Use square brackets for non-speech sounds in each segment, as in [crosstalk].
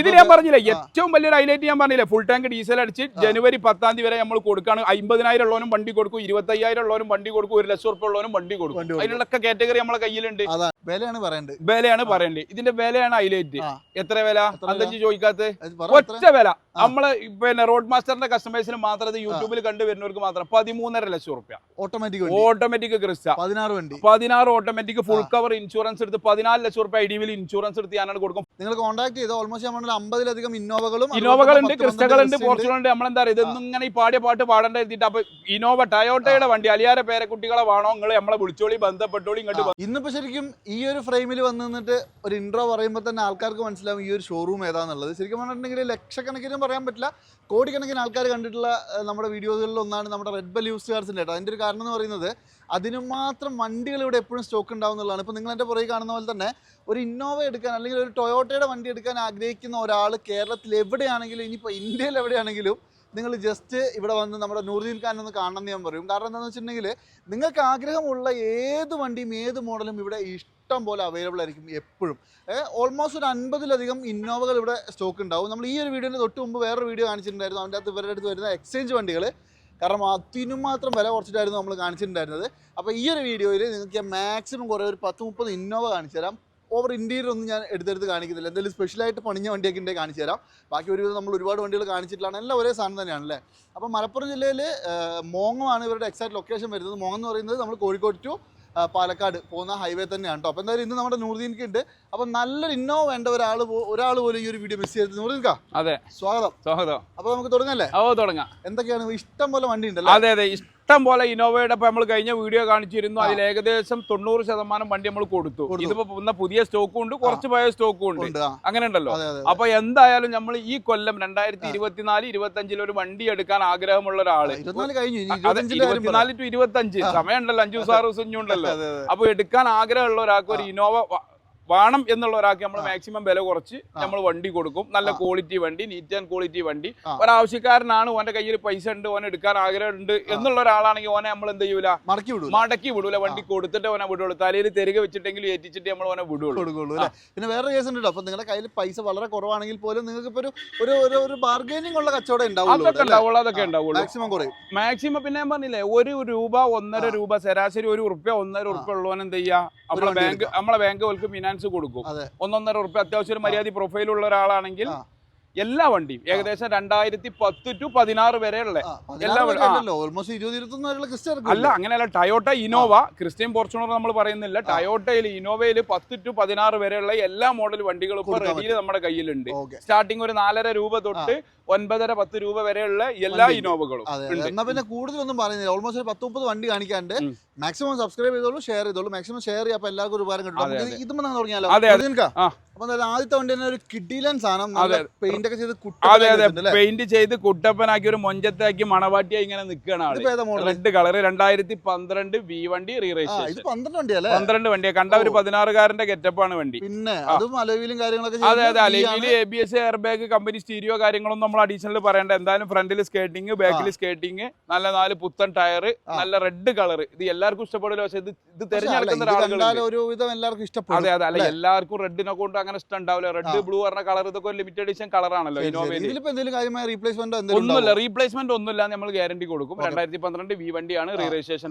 ഇത് ഞാൻ പറഞ്ഞില്ല ഏറ്റവും വലിയൊരു ഹൈലൈറ്റ് ഞാൻ പറഞ്ഞില്ല ഫുൾ ടാങ്ക് ഡീസൽ അടിച്ച് ജനുവരി പത്താം തീയതി വരെ നമ്മൾ കൊടുക്കാണ്. അമ്പതിനായിരം ഉള്ളവനും വണ്ടി കൊടുക്കും ഇരുപത്തയ്യായിരം ഉള്ളവനും വണ്ടി കൊടുക്കും ഒരു ലക്ഷം ഉറുപ്പ് ഉള്ളവനും വണ്ടി കൊടുക്കും. വണ്ടി അതിനുള്ള കാറ്റഗറി നമ്മളെ കയ്യിലുണ്ട്. വിലയാണ് പറയണ്ടത്. വിലയാണ് പറയണ്ടേ. ഇതിന്റെ വിലയാണ് ഹൈലൈറ്റ്. എത്ര വില? അന്തച്ച് ചോദിക്കാത്ത? ഒറ്റ വില. നമ്മൾ പിന്നെ റോഡ് മാസ്റ്ററിന്റെ കസ്റ്റമേഴ്സിന് മാത്രം ഇത് യൂട്യൂബിൽ കണ്ടുവരുന്നവർക്ക് മാത്രം പതിമൂന്നര ലക്ഷം റുപ്യ ഓട്ടോമാറ്റിക് ഓട്ടോമാറ്റിക് ക്രിസ്റ്റ. പതിനാറ് വണ്ടി. പതിനാറ് ഓട്ടോമാറ്റിക് ഫുൾ കവർ ഇൻഷുറൻസ് എടുത്ത് പതിനാല് ലക്ഷം റുപ്യ ഐ ഡി വിൽ ഇൻഷുറൻസ് എടുത്ത് ഞാനാണ് കൊടുക്കും. നിങ്ങൾ കോൺടാക്ട് ചെയ്ത് ഓൾമോസ്റ്റ് നമ്മൾ അമ്പതിലധികം ഇന്നോവകളും ഇന്നോവകളുണ്ട് ക്രിസ്റ്റകളുണ്ട് ഉണ്ട് നമ്മളെന്താ പറയുക ഇതൊന്നും ഇങ്ങനെ ഈ പാടിയ പാട്ട് പാടേണ്ട എഴുതിയിട്ട് അപ്പൊ ഇന്നോവ ടയോട്ടയുടെ വണ്ടി അലിയാര പേരക്കുട്ടികളെ വേണോ നിങ്ങൾ നമ്മളെ വിളിച്ചോളി ബന്ധപ്പെട്ടോളി ഇങ്ങോട്ട് ഇന്നിപ്പോ ശരിക്കും ഈ ഒരു ഫ്രെയിമിൽ വന്ന് നിന്നിട്ട് ഒരു ഇൻട്രോ പറയുമ്പോൾ തന്നെ ആൾക്കാർക്ക് മനസ്സിലാവും ഈ ഒരു ഷോറൂം ഏതാന്നുള്ളത്. ശരിക്കും പറഞ്ഞിട്ടുണ്ടെങ്കിൽ ലക്ഷക്കണക്കിനും പറയാൻ പറ്റില്ല. കോടിക്കണക്കിന് ആൾക്കാർ കണ്ടിട്ടുള്ള നമ്മുടെ വീഡിയോകളിൽ ഒന്നാണ് നമ്മുടെ റെഡ് ബെൽ യൂസ് കാർസിന്റെ കേട്ടോ. അതിന്റെ ഒരു കാരണം എന്ന് പറയുന്നത് അതിന് മാത്രം വണ്ടികൾ ഇവിടെ എപ്പോഴും സ്റ്റോക്ക് ഉണ്ടാവും എന്നുള്ളതാണ്. ഇപ്പോൾ നിങ്ങൾ എന്റെ പുറകെ കാണുന്ന പോലെ തന്നെ ഒരു ഇന്നോവ എടുക്കാൻ അല്ലെങ്കിൽ ഒരു ടൊയോട്ടയുടെ വണ്ടി എടുക്കാൻ ആഗ്രഹിക്കുന്ന ഒരാൾ കേരളത്തിൽ എവിടെയാണെങ്കിലും ഇനിയിപ്പോൾ ഇന്ത്യയിൽ എവിടെയാണെങ്കിലും നിങ്ങൾ ജസ്റ്റ് ഇവിടെ വന്ന് നമ്മുടെ നൂറുദ്ദീൻ ഖാൻ ഒന്ന് കാണണം എന്ന് ഞാൻ പറയും. കാരണം എന്താണെന്ന് വെച്ചിട്ടുണ്ടെങ്കിൽ നിങ്ങൾക്ക് ആഗ്രഹമുള്ള ഏത് വണ്ടിയും ഏത് മോഡലും ഇവിടെ ഇഷ്ടം പോലെ അവൈലബിൾ ആയിരിക്കും എപ്പോഴും. ഓൾമോസ്റ്റ് ഒരു അൻപതിലധികം ഇന്നോവകൾ ഇവിടെ സ്റ്റോക്ക് ഉണ്ടാവും. നമ്മൾ ഈ ഒരു വീഡിയോന്റെ തൊട്ട് മുമ്പ് വേറൊരു വീഡിയോ കാണിച്ചിട്ടുണ്ടായിരുന്നു. അതിന്റെ അകത്ത് ഇവരുടെ അടുത്ത് വരുന്ന എക്സ്ചേഞ്ച് വണ്ടികൾ കാരണം അതിനും മാത്രം വില കുറച്ചിട്ടായിരുന്നു നമ്മൾ കാണിച്ചിട്ടുണ്ടായിരുന്നത്. അപ്പോൾ ഈ ഒരു വീഡിയോയിൽ നിങ്ങൾക്ക് മാക്സിമം കുറേ ഒരു പത്ത് മുപ്പത് ഇന്നോവ കാണിച്ചു തരാം. ഓവർ ഇന്റീരിയർ ഒന്നും ഞാൻ എടുത്തെടുത്ത് കാണിക്കുന്നില്ല. എന്തെങ്കിലും സ്പെഷ്യലായിട്ട് പണിഞ്ഞ വണ്ടിയൊക്കെ ഉണ്ടെങ്കിൽ കാണിച്ചു തരാം. ബാക്കി ഒരുവിധം നമ്മൾ ഒരുപാട് വണ്ടികൾ കാണിച്ചിട്ടുള്ളതാണ്. എല്ലാം ഒരേ സാധനം തന്നെയാണ് അല്ലേ? അപ്പോൾ മലപ്പുറം ജില്ലയിൽ മോങ്ങമാണ് ഇവരുടെ എക്സാക്ട് ലൊക്കേഷൻ വരുന്നത്. മോങ്ങം എന്ന് പറയുന്നത് നമ്മൾ കോഴിക്കോട് ടു പാലക്കാട് പോകുന്ന ഹൈവേ തന്നെയാണ് കേട്ടോ അപ്പോൾ എന്തായാലും ഇന്ന് നമ്മുടെ നൂറുദ്ദീൻക്ക് ഉണ്ട് അപ്പോൾ നല്ലൊരു ഇന്നോ വേണ്ട ഒരാൾ ഒരാൾ പോലും ഈ ഒരു വീഡിയോ മിസ് ചെയ്തത് നൂറുദ്ദീൻക അതെ. സ്വാഗതം. സ്വാഗതം. അപ്പോൾ നമുക്ക് തുടങ്ങല്ലേ? ഓ തുടങ്ങാം. എന്തൊക്കെയാണ്? ഇഷ്ടം പോലെ വണ്ടി ഉണ്ടല്ലോ? അതെ അതെ. ഇഷ്ടം പോലെ ഇന്നോവയുടെ ഇപ്പൊ നമ്മൾ കഴിഞ്ഞ വീഡിയോ കാണിച്ചിരുന്നു. അതിൽ ഏകദേശം തൊണ്ണൂറ് ശതമാനം വണ്ടി നമ്മൾ കൊടുത്തു. ഇതിപ്പോ പുതിയ സ്റ്റോക്കും ഉണ്ട് കുറച്ച് പഴയ സ്റ്റോക്കും ഉണ്ട്. അങ്ങനെ ഉണ്ടല്ലോ അപ്പൊ എന്തായാലും നമ്മൾ ഈ കൊല്ലം രണ്ടായിരത്തി ഇരുപത്തിനാല് ഇരുപത്തി അഞ്ചിൽ ഒരു വണ്ടി എടുക്കാൻ ആഗ്രഹമുള്ള ഒരാൾ. ഇരുപത്തിനാല്. ടു ഇരുപത്തി അഞ്ച് സമയമുണ്ടല്ലോ അഞ്ചു ദിവസം ആറ് ദിവസം ഉണ്ടല്ലോ. അപ്പൊ എടുക്കാൻ ആഗ്രഹമുള്ള ഒരാൾക്ക് ഒരു ഇന്നോവ വേണം എന്നുള്ള ഒരാൾക്ക് നമ്മൾ മാക്സിമം വില കുറച്ച് നമ്മൾ വണ്ടി കൊടുക്കും. നല്ല ക്വാളിറ്റി വണ്ടി നീറ്റ് ആൻഡ് ക്വാളിറ്റി വണ്ടി. ഒരാവശ്യക്കാരനാണ് ഓന്റെ കയ്യിൽ പൈസ ഉണ്ട് ഓനെ എടുക്കാൻ ആഗ്രഹമുണ്ട് എന്നുള്ള ഒരാളാണെങ്കിൽ ഓനെ നമ്മൾ എന്ത് ചെയ്യൂല? മടക്കി വിടൂ മടക്കി വിടൂല. വണ്ടി കൊടുത്തിട്ട് ഓനെ വിടുള്ളൂ. തലയിൽ തെരുക വെച്ചിട്ടെങ്കിലും ഏറ്റിച്ചിട്ട് നമ്മൾ ഓനെ വിടുള്ളൂ. പിന്നെ വേറെ കേസ് ഉണ്ട് അപ്പൊ നിങ്ങളുടെ കയ്യിൽ പൈസ വളരെ കുറവാണെങ്കിൽ പോലും നിങ്ങൾക്ക് ഇപ്പൊ ഒരു ഒരു ഒരു ബാർഗൈനിങ് ഉള്ള കച്ചവടം ഉണ്ടാവുള്ളൂ അതൊക്കെ ഉണ്ടാവുള്ളൂ അതൊക്കെ ഉണ്ടാവുള്ളൂ. മാക്സിമം കുറയും. മാക്സിമം പിന്നെ ഞാൻ പറഞ്ഞില്ലേ ഒരു രൂപ ഒന്നര രൂപ ശരാശരി ഒരു ഉറുപ്പ്യ ഒന്നര ഉറുപ്പ്യ ഉള്ളവനെന്ത് ചെയ്യാ? നമ്മളെ ബാങ്ക് നമ്മളെ ബാങ്ക് ഫിനാൻസ് കൊടുക്കും. അതെ. ഒന്നൊന്നര ഉറുപ്പ്യ അത്യാവശ്യം ഒരു മര്യാദ പ്രൊഫൈൽ ഉള്ള ഒരാളാണെങ്കിൽ എല്ലാ വണ്ടിയും ഏകദേശം രണ്ടായിരത്തി പത്ത് ടു പതിനാറ് വരെയുള്ള എല്ലാ അല്ല അങ്ങനെയല്ല. ടയോട്ട ഇനോവ ക്രിസ്ത്യൻ ഫോർച്യൂണർ നമ്മൾ പറയുന്നില്ല. ടയോട്ടയിൽ ഇനോവയിൽ പത്ത് ടു പതിനാറ് വരെയുള്ള എല്ലാ മോഡൽ വണ്ടികളും ഇപ്പൊ റെഡിയിൽ നമ്മുടെ കയ്യിലുണ്ട്. സ്റ്റാർട്ടിങ് ഒരു നാലര രൂപ തൊട്ട് ഒൻപതര പത്ത് രൂപ വരെയുള്ള എല്ലാ ഇനോവകളും എന്നാ പിന്നെ കൂടുതലൊന്നും പറയുന്നില്ല. ഓൾമോസ്റ്റ് ഒരു പത്ത് മുപ്പത് വണ്ടി കാണിക്കാണ്ട് മാക്സിമം സബ്സ്ക്രൈബ് ചെയ്തോളൂ ഷെയർ ചെയ്തോളൂ. മാക്സിമം ഷെയർ ചെയ്യാൻ എല്ലാവർക്കും ഒരുപാട് കിട്ടും. നമ്മൾ തുടങ്ങിയാലോ. അപ്പൊ ആദ്യത്തെ വണ്ടി തന്നെ ഒരു കിഡിലൻ സാധനം. പെയിന്റ് ഒക്കെ ചെയ്ത് അതെ അതെ. പെയിന്റ് ചെയ്ത് കുട്ടപ്പനാക്കി ഒരു മൊഞ്ചത്താക്കി മണവാട്ടിയായി ഇങ്ങനെ നിൽക്കുകയാണ് റെഡ് കളർ രണ്ടായിരത്തി പന്ത്രണ്ട് വി വണ്ടി റീറേഷൻ ഇത് പന്ത്രണ്ട് വണ്ടിയല്ലേ പന്ത്രണ്ട് വണ്ടിയാ. കണ്ട ഒരു പതിനാറുകാരന്റെ ഗെറ്റപ്പാണ് വണ്ടി. പിന്നെ. അതും അലവിലും കാര്യങ്ങളൊക്കെ അതെ അതെ. Alavil A B S air bag company stereo കാര്യങ്ങളൊന്നും നമ്മൾ അഡീഷണൽ പറയേണ്ട. എന്തായാലും ഫ്രണ്ടിൽ സ്കേറ്റിംഗ് ബാക്കിൽ സ്കേറ്റിംഗ് നല്ല നാല് പുത്തൻ ടയർ നല്ല റെഡ് കളർ ഇത് എല്ലാവർക്കും ഇഷ്ടപ്പെടില്ല പക്ഷെ ഇത് ഇത് തിരഞ്ഞെടുക്കുന്ന എല്ലാവർക്കും ഇഷ്ടപ്പെടും. അതെ അതെ. അല്ല എല്ലാവർക്കും റെഡിനെ കൊണ്ട് അങ്ങനെ ഇഷ്ടം ഉണ്ടാവില്ല. റെഡ് ബ്ലൂ പറഞ്ഞ കളർ ഇതൊക്കെ ഒരു ലിമിറ്റഡ് എഡിഷൻ കളറാണല്ലോ ആണല്ലോ. റീപ്ലേസ്മെന്റ് ഒന്നുമില്ല? റീപ്ലേസ്മെന്റ് ഒന്നുമില്ല. നമ്മൾ ഗ്യാരണ്ടി കൊടുക്കും. രണ്ടായിരത്തി പന്ത്രണ്ട് വി വണ്ടിയാണ് റീ രജിസ്ട്രേഷൻ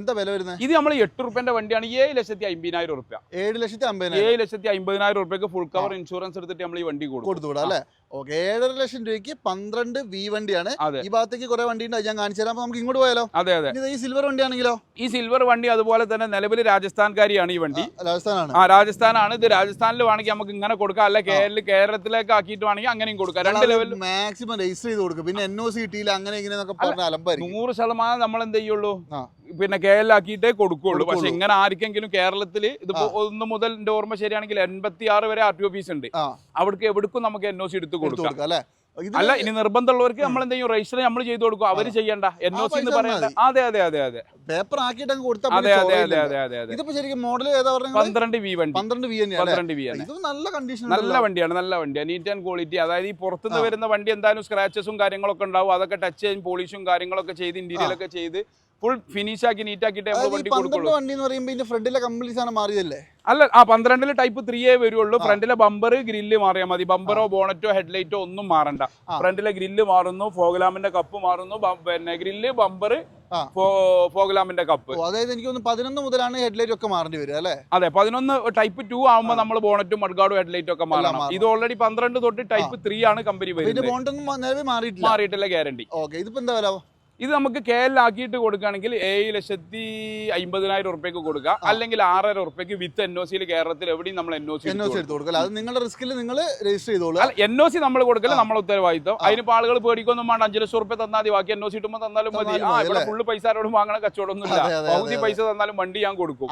എന്താ വില വരുന്നത് ഇത് നമ്മൾ എട്ട് റുപ്യന്റെ വണ്ടിയാണ്. ഏഴ് ലക്ഷത്തി അമ്പതിനായിരം റുപ്യ. ഏഴ് ലക്ഷത്തി അമ്പതിനായിരം. ഏഴ് ലക്ഷത്തി അമ്പതിനായിരം റുപ്യക്ക് ഫുൾ കവർ ഇൻഷുറൻസ് എടുത്തിട്ട് നമ്മൾ ഈ വണ്ടി കൊടുക്കും. കൊടുത്തു അല്ലേ? ഓക്കെ ഏഴര ലക്ഷം രൂപയ്ക്ക് പന്ത്രണ്ട് വി വണ്ടിയാണ്. ഈ ഭാഗത്തേക്ക് കുറെ വണ്ടി ഉണ്ട് ഞാൻ കാണിച്ചു തരാം അപ്പൊ നമുക്ക് ഇങ്ങോട്ട് പോയാലോ? അതെ അതെ. ഈ സിൽവർ വണ്ടിയാണെങ്കിലോ? ഈ സിൽവർ വണ്ടി അതുപോലെ തന്നെ നിലവിൽ രാജസ്ഥാൻകാരിയാണ് ഈ വണ്ടി. രാജസ്ഥാനാണ്. ആ രാജസ്ഥാനാണ്. ഇത് രാജസ്ഥാനിൽ വേണമെങ്കിൽ നമുക്ക് ഇങ്ങനെ കൊടുക്കാം. അല്ലെ കേരള കേരളത്തിലേക്ക് ആക്കിയിട്ട് വേണമെങ്കിൽ അങ്ങനെയും കൊടുക്കാം. രണ്ട് ലെവൽ മാക്സിമം രജിസ്റ്റർ ചെയ്ത് കൊടുക്കും. പിന്നെ എൻ ഒ സി കിട്ടിയില്ല അങ്ങനെ ഇങ്ങനെ പറഞ്ഞ നൂറ് ശതമാനം നമ്മൾ എന്ത് ചെയ്യുള്ളൂ? പിന്നെ കേരളാക്കിയിട്ടേ കൊടുക്കുള്ളൂ. പക്ഷെ ഇങ്ങനെ ആർക്കെങ്കിലും കേരളത്തിൽ ഇതിപ്പോ ഒന്ന് മുതൽ എന്റെ ഓർമ്മ ശരിയാണെങ്കിൽ എൺപത്തി ആറ് വരെ ആർ ടി ഓഫീസ് ഉണ്ട്. അവിടേക്ക് എവിടേക്കും നമുക്ക് എൻ ഒ സി എടുത്ത് എടുത്ത് കൊടുക്കാം. അല്ലേ? അല്ല ഇനി നിർബന്ധമുള്ളവർക്ക് നമ്മൾ എന്തെങ്കിലും രജിസ്റ്റർ നമ്മൾ ചെയ്തു കൊടുക്കും. അവർ ചെയ്യണ്ട. എൻ ഒ സി എന്ന് പറയണ്ട. അതെ അതെ അതെ അതെ. പേപ്പർ ആക്കിയിട്ട് കൊടുത്താൽ അതെ അതെ അതെ അതെ അതെ അതെ. ഇതിപ്പോ ശരിക്കും മോഡൽ ഏതാ പറഞ്ഞത്? പന്ത്രണ്ട് വി വണ്ടി. പന്ത്രണ്ട് വി പന്ത്രണ്ട് വി ഇത് നല്ല കണ്ടീഷൻ നല്ല വണ്ടിയാണ് നല്ല വണ്ടിയാണ് നീറ്റ് ആൻഡ് ക്വാളിറ്റി അതായത് ഈ പുറത്തുനിന്ന് വരുന്ന വണ്ടി എന്തായാലും സ്ക്രാച്ചസും കാര്യങ്ങളൊക്കെ ഉണ്ടാവും. അതൊക്കെ ടച്ച് ചെയ്യും പോളിഷും കാര്യങ്ങളൊക്കെ ചെയ്ത് ഇന്റീരിയലൊക്കെ ചെയ്ത് ഫുൾ ഫിനിഷ് ആക്കി നീറ്റ് ആക്കിയിട്ട് നമ്മൾ വണ്ടി കൊടുക്കുള്ളൂ. വണ്ടി എന്ന് പറയുമ്പോൾ ഇതിന്റെ ഫ്രണ്ടിലെ കംപ്ലീറ്റ് സാധനം മാറിയതല്ലേ? അല്ല ആ പന്ത്രണ്ടിൽ ടൈപ്പ് ത്രീയേ വരുള്ളൂ. ഫ്രണ്ടിലെ ബമ്പർ ഗ്രില്ല് മാറിയാൽ മതി. ബമ്പറോ ബോണറ്റോ ഹെഡ്ലൈറ്റോ ഒന്നും മാറണ്ട. ഫ്രണ്ടിലെ ഗ്രില്ല് മാറുന്നു ഫോഗ്ലാമിന്റെ കപ്പ് മാറുന്നു പിന്നെ ഗ്രില്ല് ബമ്പർ ഫോഗലാമിന്റെ കപ്പ് അതായത് എനിക്ക് തോന്നുന്നു പതിനൊന്ന് മുതലാണ് ഹെഡ്ലൈറ്റ് ഒക്കെ മാറേണ്ടി വരിക അല്ലേ? അതെ പതിനൊന്ന് ടൈപ്പ് ടു ആകുമ്പോൾ നമ്മൾ ബോണറ്റും മഡ്ഗാർഡും ഹെഡ്ലൈറ്റും ഒക്കെ മാറണം. ഇത് ഓൾറെഡി പന്ത്രണ്ട് തൊട്ട് ടൈപ്പ് ത്രീ ആണ് കമ്പനി വരുന്നത്. മാറിയിട്ടില്ല? ഗ്യാരണ്ടി ഓക്കെ ഇതിപ്പോ എന്താ വില? ഇത് നമുക്ക് കെ എൽ ആക്കിയിട്ട് കൊടുക്കുകയാണെങ്കിൽ ഏഴ് ലക്ഷത്തി അമ്പതിനായിരം ഉറുപ്പ്യക്ക് കൊടുക്കാം അല്ലെങ്കിൽ ആറര ഉറുപ്പ്യക്ക് വിത്ത് എൻ ഒ സിയിൽ കേരളത്തിൽ എവിടെയും നമ്മൾ N O C N O C എടുത്ത് കൊടുക്കുക. അത് നിങ്ങളുടെ റിസ്കിൽ നിങ്ങൾ രജിസ്റ്റർ ചെയ്തോളൂ അല്ല എൻ ഒ സി നമ്മൾ കൊടുക്കൽ നമ്മളെ ഉത്തരവാദിത്തം അതിനിപ്പോൾ ആളുകൾ പേടിക്കൊന്നും വേണ്ട. അഞ്ചു ലക്ഷം ഉറുപ്പ്യ തന്നാൽ മതി. ബാക്കി എൻ ഒ സി ഇട്ടുമ്പോൾ തന്നാലും മതി. ആ ഇവിടെ? ഫുള്ള് പൈസ ആരോടും വാങ്ങണ കച്ചവടമൊന്നും ഇല്ല അതെ, അതെ, പകുതി പൈസ തന്നാലും വണ്ടി ഞാൻ കൊടുക്കും.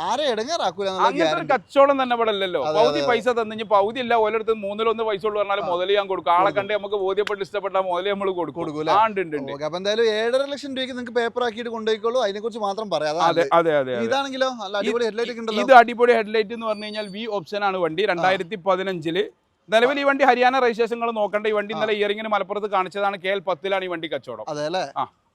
അങ്ങനത്തെ ഒരു കച്ചവടം തന്നെ ഇവിടെ അല്ലല്ലോ പൗതി പൈസ തന്നിഞ്ഞ് പകുതി ഇല്ല. ഓരോരുത്തർ മൂന്നിലൊന്ന് പൈസ ഉള്ളു പറഞ്ഞാൽ മുതൽ ഞാൻ കൊടുക്കും. ആളെ കണ്ട് നമുക്ക് ബോധ്യപ്പെട്ട് ഇഷ്ടപ്പെട്ട മുതലേ നമ്മൾ കൊടുക്കും? ആ ഉണ്ട് ഉണ്ട് അപ്പൊ എന്തായാലും ഏഴര ലക്ഷം രൂപയ്ക്ക് നിങ്ങൾക്ക് പേപ്പർ ആക്കിയിട്ട് കൊണ്ടുപോയിക്കോളൂ. അതിനെ കുറിച്ച് മാത്രം പറയാം. അതെ അതെ അതെ. ഇതാണെങ്കിലോ? നല്ല അടിപൊളി ഹെഡ്ലൈറ്റ് ഉണ്ടല്ലോ. ഇത് അടിപൊളി ഹെഡ്ലൈറ്റ് എന്ന് പറഞ്ഞു കഴിഞ്ഞാൽ വി ഓപ്ഷൻ ആണ് വണ്ടി. രണ്ടായിരത്തി പതിനഞ്ചിൽ നിലവിൽ ഈ വണ്ടി ഹരിയാന രജിസ്ട്രേഷൻ നോക്കേണ്ട. ഈ വണ്ടി ഇന്നലെ ഇയറിംഗിന് മലപ്പുറത്ത് കാണിച്ചതാണ്. കെ എൽ പത്തിലാണ് ഈ വണ്ടി കച്ചവടം. അതെ അല്ലേ?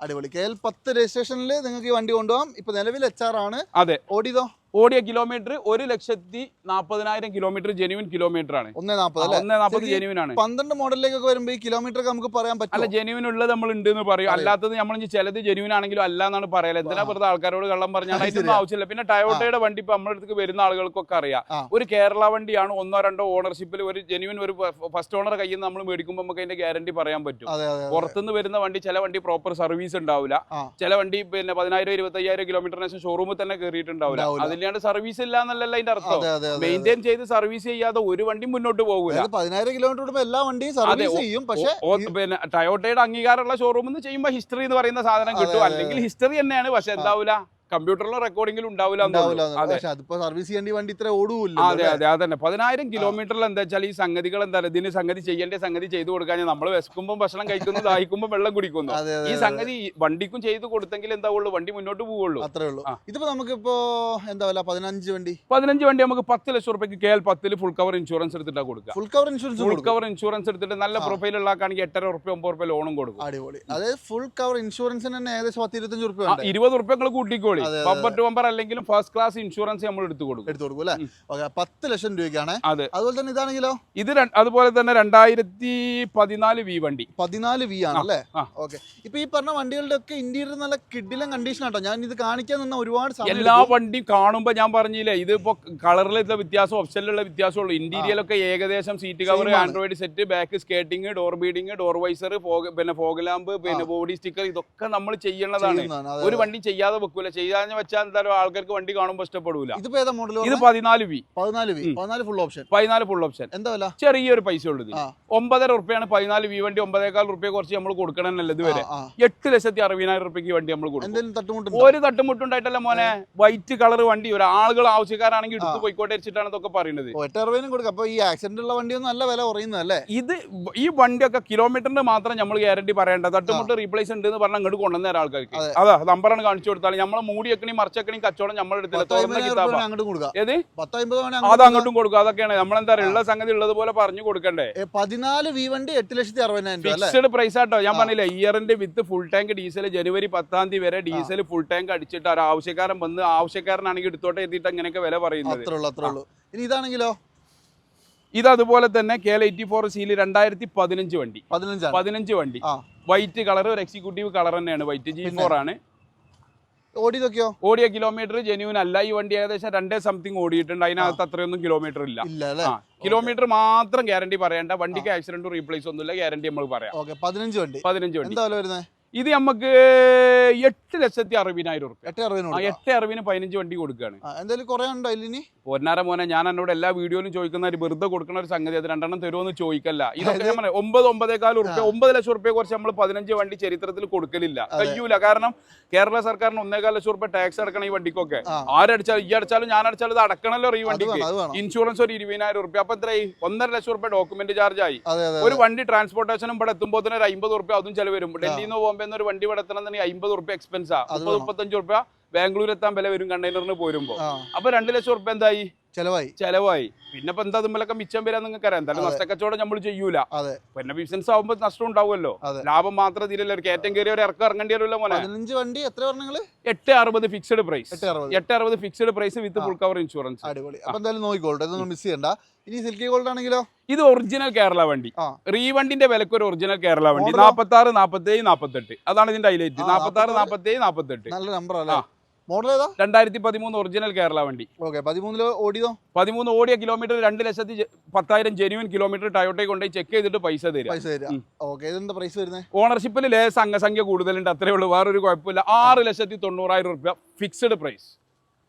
അടിപൊളി. കെ എൽ പത്ത് രജിസ്ട്രേഷനിൽ നിങ്ങൾക്ക് ഈ വണ്ടി കൊണ്ടുപോകാം. ഇപ്പൊ നിലവിൽ എച്ച് ആർ ആണ്. അതെ. ഓടിയതോ? ഓടിയ കിലോമീറ്റർ ഒരു ലക്ഷത്തി നാൽപ്പതിനായിരം കിലോമീറ്റർ ജെനുവിൻ കിലോമീറ്റർ ആണ്. ഒന്നേ നാൽപ്പത് ഒന്ന് നാൽപ്പത് ജെനുവിൻ ആണ്. പന്ത്രണ്ട് മോഡലിലേക്കൊക്കെ വരുമ്പോൾ ഈ കിലോമീറ്റർ നമുക്ക് പറയാൻ അല്ല ജെനുവിൻ ഉള്ളത് നമ്മൾ ഉണ്ട് എന്ന് പറയും. അല്ലാത്തത് നമ്മൾ ചിലത് ജെനുവിൻ ആണെങ്കിലും അല്ല എന്നാണ് പറയല. എന്തിനാ വെറുതെ ആൾക്കാരോട് കള്ളം പറഞ്ഞാൽ അത് അതിനൊന്നും ആവശ്യമില്ല. പിന്നെ ടയോട്ടയുടെ വണ്ടി ഇപ്പൊ നമ്മുടെ അടുത്തേക്ക് വരുന്ന ആളുകൾക്കൊക്കെ അറിയാം. ഒരു കേരള വണ്ടിയാണ് ഒന്നോ രണ്ടോ ഓണർഷിപ്പിൽ ഒരു ജെനുവിൻ ഒരു ഫസ്റ്റ് ഓണർ കയ്യിൽ നിന്ന് നമ്മൾ മേടിക്കുമ്പോൾ നമുക്ക് അതിന്റെ ഗ്യാരണ്ടി പറയാൻ പറ്റും. പുറത്തുനിന്ന് വരുന്ന വണ്ടി ചില വണ്ടി പ്രോപ്പർ സർവീസ് ഉണ്ടാവില്ല. ചില വണ്ടി പിന്നെ പതിനായിരം ഇരുപത്തയ്യായിരം കിലോമീറ്ററിന് ശേഷം ഷോറൂമിൽ തന്നെ കയറിയിട്ടുണ്ടാവില്ല ഉണ്ടാവില്ല. അതില്ലാണ്ട് സർവീസ് ഇല്ല എന്നല്ലല്ല അതിന്റെ അർത്ഥം. മെയിന്റെയിൻ ചെയ്ത് സർവീസ് ചെയ്യാതെ ഒരു വണ്ടി മുന്നോട്ട് പോകില്ല പതിനായിരം കിലോമീറ്റർ എല്ലാ വണ്ടിയും സർവീസ് ചെയ്യും പക്ഷേ പിന്നെ ടയോട്ടയുടെ അംഗീകാരമുള്ള ഷോറൂമിൽ നിന്ന് ചെയ്യുമ്പോൾ ഹിസ്റ്ററി എന്ന് പറയുന്ന സാധനം കിട്ടും. അല്ലെങ്കിൽ ഹിസ്റ്ററി തന്നെയാണ് പക്ഷെ എന്താവില്ല കമ്പ്യൂട്ടറിലോ റെക്കോർഡിംഗിൽ ഉണ്ടാവില്ല. പക്ഷെ അതിപ്പോ സർവീസ് ചെയ്യേണ്ട വണ്ടി ഇത്ര ഓടൂല്ല അതെ അതെ അതന്നെ. പതിനായിരം കിലോമീറ്ററിൽ എന്താ വെച്ചാൽ ഈ സംഗതികൾ എന്താ ഇതിന് സംഗതി ചെയ്യേണ്ട സംഗതി ചെയ്തു കൊടുക്കാൻ നമ്മൾ വിശക്കുമ്പോൾ ഭക്ഷണം കഴിക്കുന്നു ദാഹിക്കുമ്പോൾ വെള്ളം കുടിക്കുന്നു. ഈ സംഗതി വണ്ടിക്കും ചെയ്തു കൊടുത്തെങ്കിൽ എന്താവുള്ളൂ വണ്ടി മുന്നോട്ട് പോവുള്ളൂ അത്രേ ഉള്ളൂ. ഇതിപ്പോ നമുക്കിപ്പോ എന്താ പറയുക പതിനഞ്ച് വണ്ടി? പതിനഞ്ച് വണ്ടി നമുക്ക് പത്ത് ലക്ഷം റുപ്യക്ക് കെ എൽ പത്തിൽ ഫുൾ കവർ ഇൻഷുറൻസ് എടുത്തിട്ടാ കൊടുക്കുക full cover insurance full cover insurance എടുത്തിട്ട് നല്ല. പ്രൊഫൈൽ ഉള്ളതാണെങ്കിൽ എട്ടര റുപ്യ ഒമ്പത് റുപ്യ ലോണും കൊടുക്കും. അടിപൊളി. അതായത് ഫുൾ കവർ ഇൻഷുറൻസിന് തന്നെ ഏകദേശം പത്ത് ഇരുപത്തഞ്ച് റുപ്യ ഇരുപത് റുപ്യ കൂട്ടിക്കോളി. അതെ, ബമ്പർ ടു ബമ്പർ അല്ലെങ്കിലും ഫസ്റ്റ് ക്ലാസ് ഇൻഷുറൻസ് നമ്മൾ എടുത്തു കൊടുക്കും. എടുത്തു കൊടുക്കും അല്ലേ? പത്ത് ലക്ഷം രൂപയ്ക്കാണ്. അതെ. അതുപോലെ തന്നെ ഇതാണെങ്കിലോ? ഇത് അതുപോലെ തന്നെ രണ്ടായിരത്തി പതിനാല് വി വണ്ടി. പതിനാല് വി ആണ് അല്ലേ. ഓക്കെ. ഇപ്പൊ ഈ പറഞ്ഞ വണ്ടികളുടെ ഒക്കെ ഇന്റീരിയർ നല്ല കിഡിലും കണ്ടീഷൻ ആട്ടോ. ഞാൻ ഇത് കാണിക്കാൻ നിന്ന ഒരുപാട് എല്ലാ വണ്ടിയും കാണുമ്പോൾ ഞാൻ പറഞ്ഞില്ലേ ഇതിപ്പോ കളറിലുള്ള വ്യത്യാസം ഓപ്ഷനിലുള്ള വ്യത്യാസമുള്ളൂ ഇന്റീരിയലൊക്കെ ഏകദേശം seat cover android set back skating door beading door visor പിന്നെ ഫോഗ് ലാമ്പ് പിന്നെ ബോഡി സ്റ്റിക്കർ ഇതൊക്കെ നമ്മൾ ചെയ്യേണ്ടതാണ് ചെയ്യുന്നതാണ്. ഒരു വണ്ടി ചെയ്യാതെ വെക്കൂല. ചെയ്യാന്ന് വെച്ചാൽ എന്തായാലും ആൾക്കാർക്ക് വണ്ടി കാണുമ്പോൾ ഇഷ്ടപ്പെടൂല. ഇതിപ്പോ ഏതാ മോഡൽ ഇത് പതിനാല് വി പതിനാല് വി പതിനാല് ഫുൾ ഓപ്ഷൻ പതിനാല് ഫുൾ ഓപ്ഷൻ എന്താ വില? ചെറിയൊരു പൈസ ഉള്ളത്. ഒമ്പതര റുപ്യാണ് പതിനാല് വി വണ്ടി ഒമ്പതേക്കാൾ റുപ്യ കുറച്ച് നമ്മൾ കൊടുക്കണമെന്നല്ല ഇതുവരെ. എട്ട് ലക്ഷത്തി അറുപതിനായിരം റുപ്യക്ക് വണ്ടി നമ്മൾ കൊടുക്കും. ഒരു തട്ടുമുട്ടുണ്ടായിട്ടല്ല മോനെ. വൈറ്റ് കളർ വണ്ടി ഒരു ആളുകൾ ആവശ്യക്കാരാണെങ്കിൽ എടുത്ത് പോയിക്കോട്ടെ വെച്ചിട്ടാണ് ഇതൊക്കെ പറയുന്നത്. കൊടുക്കാം. അപ്പൊ ഈ ആക്സിഡന്റ് ഉള്ള വണ്ടിയൊന്നും നല്ല വില കുറയുന്നതല്ലേ? ഇത് ഈ വണ്ടിയൊക്കെ കിലോമീറ്ററിന് മാത്രം നമ്മൾ ഗ്യാരണ്ടി പറയേണ്ട. തട്ടുമുട്ട് റീപ്ലേസ് ഉണ്ട് എന്ന് പറഞ്ഞാൽ അങ്ങോട്ട് കൊണ്ടുവന്നേരം ആൾക്കാർക്ക്. അതെ. നമ്പറാണ് കാണിച്ചു കൊടുത്താൽ നമ്മളെ മൂടി വെക്കണി മറച്ചക്കണി കച്ചവടം നമ്മളെ എടുത്തില്ല തുറന്ന കിതാബ്. അത് അങ്ങോട്ട് കൊടുക്കുക അതൊക്കെയാണ്. നമ്മളെന്താ പറയുക, ഉള്ള സംഗതി ഉള്ളതുപോലെ പറഞ്ഞു കൊടുക്കണ്ടേ? പതിനാല് വി വണ്ടി എട്ട് ലക്ഷത്തി അറുപതിനായിരം ഫിക്സഡ് പ്രൈസ് ആട്ടോ. ഞാൻ പറഞ്ഞില്ല ഇയറിന്റെ വിത്ത് ഫുൾ ടാങ്ക് ഡീസൽ ജനുവരി പത്താം തീയതി വരെ ഡീസൽ ഫുൾ ടാങ്ക് അടിച്ചിട്ട് ഒരു ആവശ്യക്കാരൻ വന്ന് ആവശ്യക്കാരനാണെങ്കിൽ എടുത്തോട്ടെ എത്തിയിട്ട് അങ്ങനെയൊക്കെ വില പറയുന്നത്. ഇനി ഇതാണെങ്കിലോ? ഇത് അതുപോലെ തന്നെ K L eighty four seal രണ്ടായിരത്തി പതിനഞ്ച് വണ്ടി പതിനഞ്ച് വണ്ടി. വൈറ്റ് കളർ ഒരു എക്സിക്യൂട്ടീവ് കളർ തന്നെയാണ്. വൈറ്റ് ജി ഫോർ ആണ്. ഓടിയതൊക്കെയോ ഓടിയ കിലോമീറ്റർ ജെന്യൂൻ അല്ല. ഈ വണ്ടി ഏകദേശം രണ്ടേ സംതിങ് ഓടിയിട്ടുണ്ട്. അതിനകത്ത് അത്രയൊന്നും കിലോമീറ്റർ ഇല്ല. കിലോമീറ്റർ മാത്രം ഗ്യാരണ്ടി പറയണ്ട. വണ്ടിക്ക് ആക്സിഡന്റ് റീപ്ലേസ് ഒന്നുമില്ല. ഗ്യാരണ്ടി നമ്മൾ പറയാം. പതിനഞ്ച് വണ്ടി. പതിനഞ്ച് വണ്ടി. എന്താ വരുന്നത് ഇത് നമുക്ക് എട്ട് ലക്ഷത്തി അറുപതിനായിരം റുപ്യ എട്ട് അറുപതിന് ആ എട്ട് അറുപതിന് പതിനഞ്ച് വണ്ടി കൊടുക്കുകയാണ് എന്തായാലും കുറേ ഉണ്ടോ ഇല്ലിനി പൊന്നാര മോനെ ഞാൻ എന്നോട് എല്ലാ വീഡിയോയിലും ചോദിക്കുന്ന ഒരു വെറുതെ കൊടുക്കുന്ന ഒരു സംഗതി അത് രണ്ടെണ്ണം തരുമെന്ന് ചോദിക്കല്ല. ഇതൊക്കെ ഞാൻ പറയാം ഒമ്പത് ഒമ്പതേക്കാൽ റുപ്യ ഒമ്പത് ലക്ഷം റുപ്യ കുറച്ച് നമ്മൾ പതിനഞ്ച് വണ്ടി ചരിത്രത്തിൽ കൊടുക്കലില്ല. കഴിയൂല കാരണം കേരള സർക്കാരിന് ഒന്നേകാൽ ലക്ഷം റുപ്യ ടാക്സ് അടക്കണം ഈ വണ്ടിക്കൊക്കെ. ആരടിച്ചാലും ഈ അടിച്ചാലും ഞാൻ അടിച്ചാലും ഇത് അടക്കണല്ലോ ഈ വണ്ടിക്ക്. ഇൻഷുറൻസ് ഒരു ഇരുപതിനായിരം റുപ്യ അപ്പൊ എത്രയായി? ഒന്നര ലക്ഷം റുപ്യ ഡോക്യുമെന്റ് ചാർജ് ആയി. ഒരു വണ്ടി ട്രാൻസ്പോർട്ടേഷനും ഇവിടെ എത്തുമ്പോൾ തന്നെ ഒരു അമ്പത് റുപ്യ അതും ചെലവ് വരും. ഡൽഹിയിൽ നിന്ന് ബോംബെ നിന്ന് ഒരു വണ്ടി വിടത്തണം തന്നെ അമ്പത് റുപ്യ എക്സ്പെൻസാ മുപ്പത്. മുപ്പത്തഞ്ച് റുപ്യ ബാംഗ്ലൂർ എത്താൻ വില വരും കണ്ടെയ്നറിന് പോരുമ്പോ. അപ്പൊ രണ്ട് ലക്ഷം റുപ്യ എന്തായി? ചെലവായി. ചെലവായി. പിന്നെ ഇപ്പൊ എന്താ തുമ്പലൊക്കെ മിച്ചം വരാൻ നിങ്ങൾക്ക് അറിയാം എന്തായാലും. നഷ്ടക്കച്ചവടം നമ്മൾ ചെയ്യൂല. പിന്നെ ബിസിനസ് ആവുമ്പോൾ നഷ്ടം ഉണ്ടാവുമല്ലോ. ലാഭം മാത്രം തീരല്ലോ? ഒരു കയറ്റം കയറി ഒരു ഇറക്കം ഇറങ്ങേണ്ടി വരുമല്ലോ മോനെ? പതിനഞ്ച് വണ്ടി എത്ര പറഞ്ഞങ്ങൾ? എട്ട് അറുപത് ഫിക്സഡ് പ്രൈസ് എട്ട് അറുപത്. Fixed price with full cover insurance അടിപൊളി. അപ്പൊ എന്തായാലും നോക്കിക്കോട്ടെ ഇതൊന്നും മിസ് ചെയ്യണ്ട. ഇനി സിൽക്കി ഗോൾഡ് ആണെങ്കിലോ? ഇത് ഒറിജിനൽ കേരള വണ്ടി. റീവണ്ടിന്റെ വിലക്ക് ഒരു ഒറിജിനൽ കേരള വണ്ടി? നാപ്പത്തി ആറ് നാപ്പത്തി ഏഴ് നാപ്പത്തെട്ട്. അതാണ് ഇതിന്റെ ഹൈലൈറ്റ് നാപ്പത്തി ആറ് 46, നാപ്പത്തി ഏഴ് നാപ്പത്തെട്ട്. നല്ല നമ്പർ അല്ലേ. മോഡൽ ഏതാ? രണ്ടായിരത്തി പതിമൂന്ന് ഒറിജിനൽ കേരള വണ്ടി. ഓക്കെ പതിമൂന്നിൽ ഓടിയോ പതിമൂന്ന് ഓടിയ കിലോമീറ്റർ രണ്ട് ലക്ഷത്തി പത്തായിരം ജെന്യൂൻ കിലോമീറ്റർ ടയോട്ടയിൽ കൊണ്ടുപോയി ചെക്ക് ചെയ്തിട്ട് പൈസ തരും. പൈസ തരാം. ഉം. ഓക്കെ ഇതെന്താ പ്രൈസ് വരുന്നത് ഓണർഷിപ്പിൽ ലേസ് അംഗസംഖ്യ കൂടുതലുണ്ട് അത്രേ ഉള്ളൂ. വേറൊരു കുഴപ്പമില്ല. ആറ് ലക്ഷത്തി തൊണ്ണൂറായിരം റുപ്യ ഫിക്സഡ് പ്രൈസ്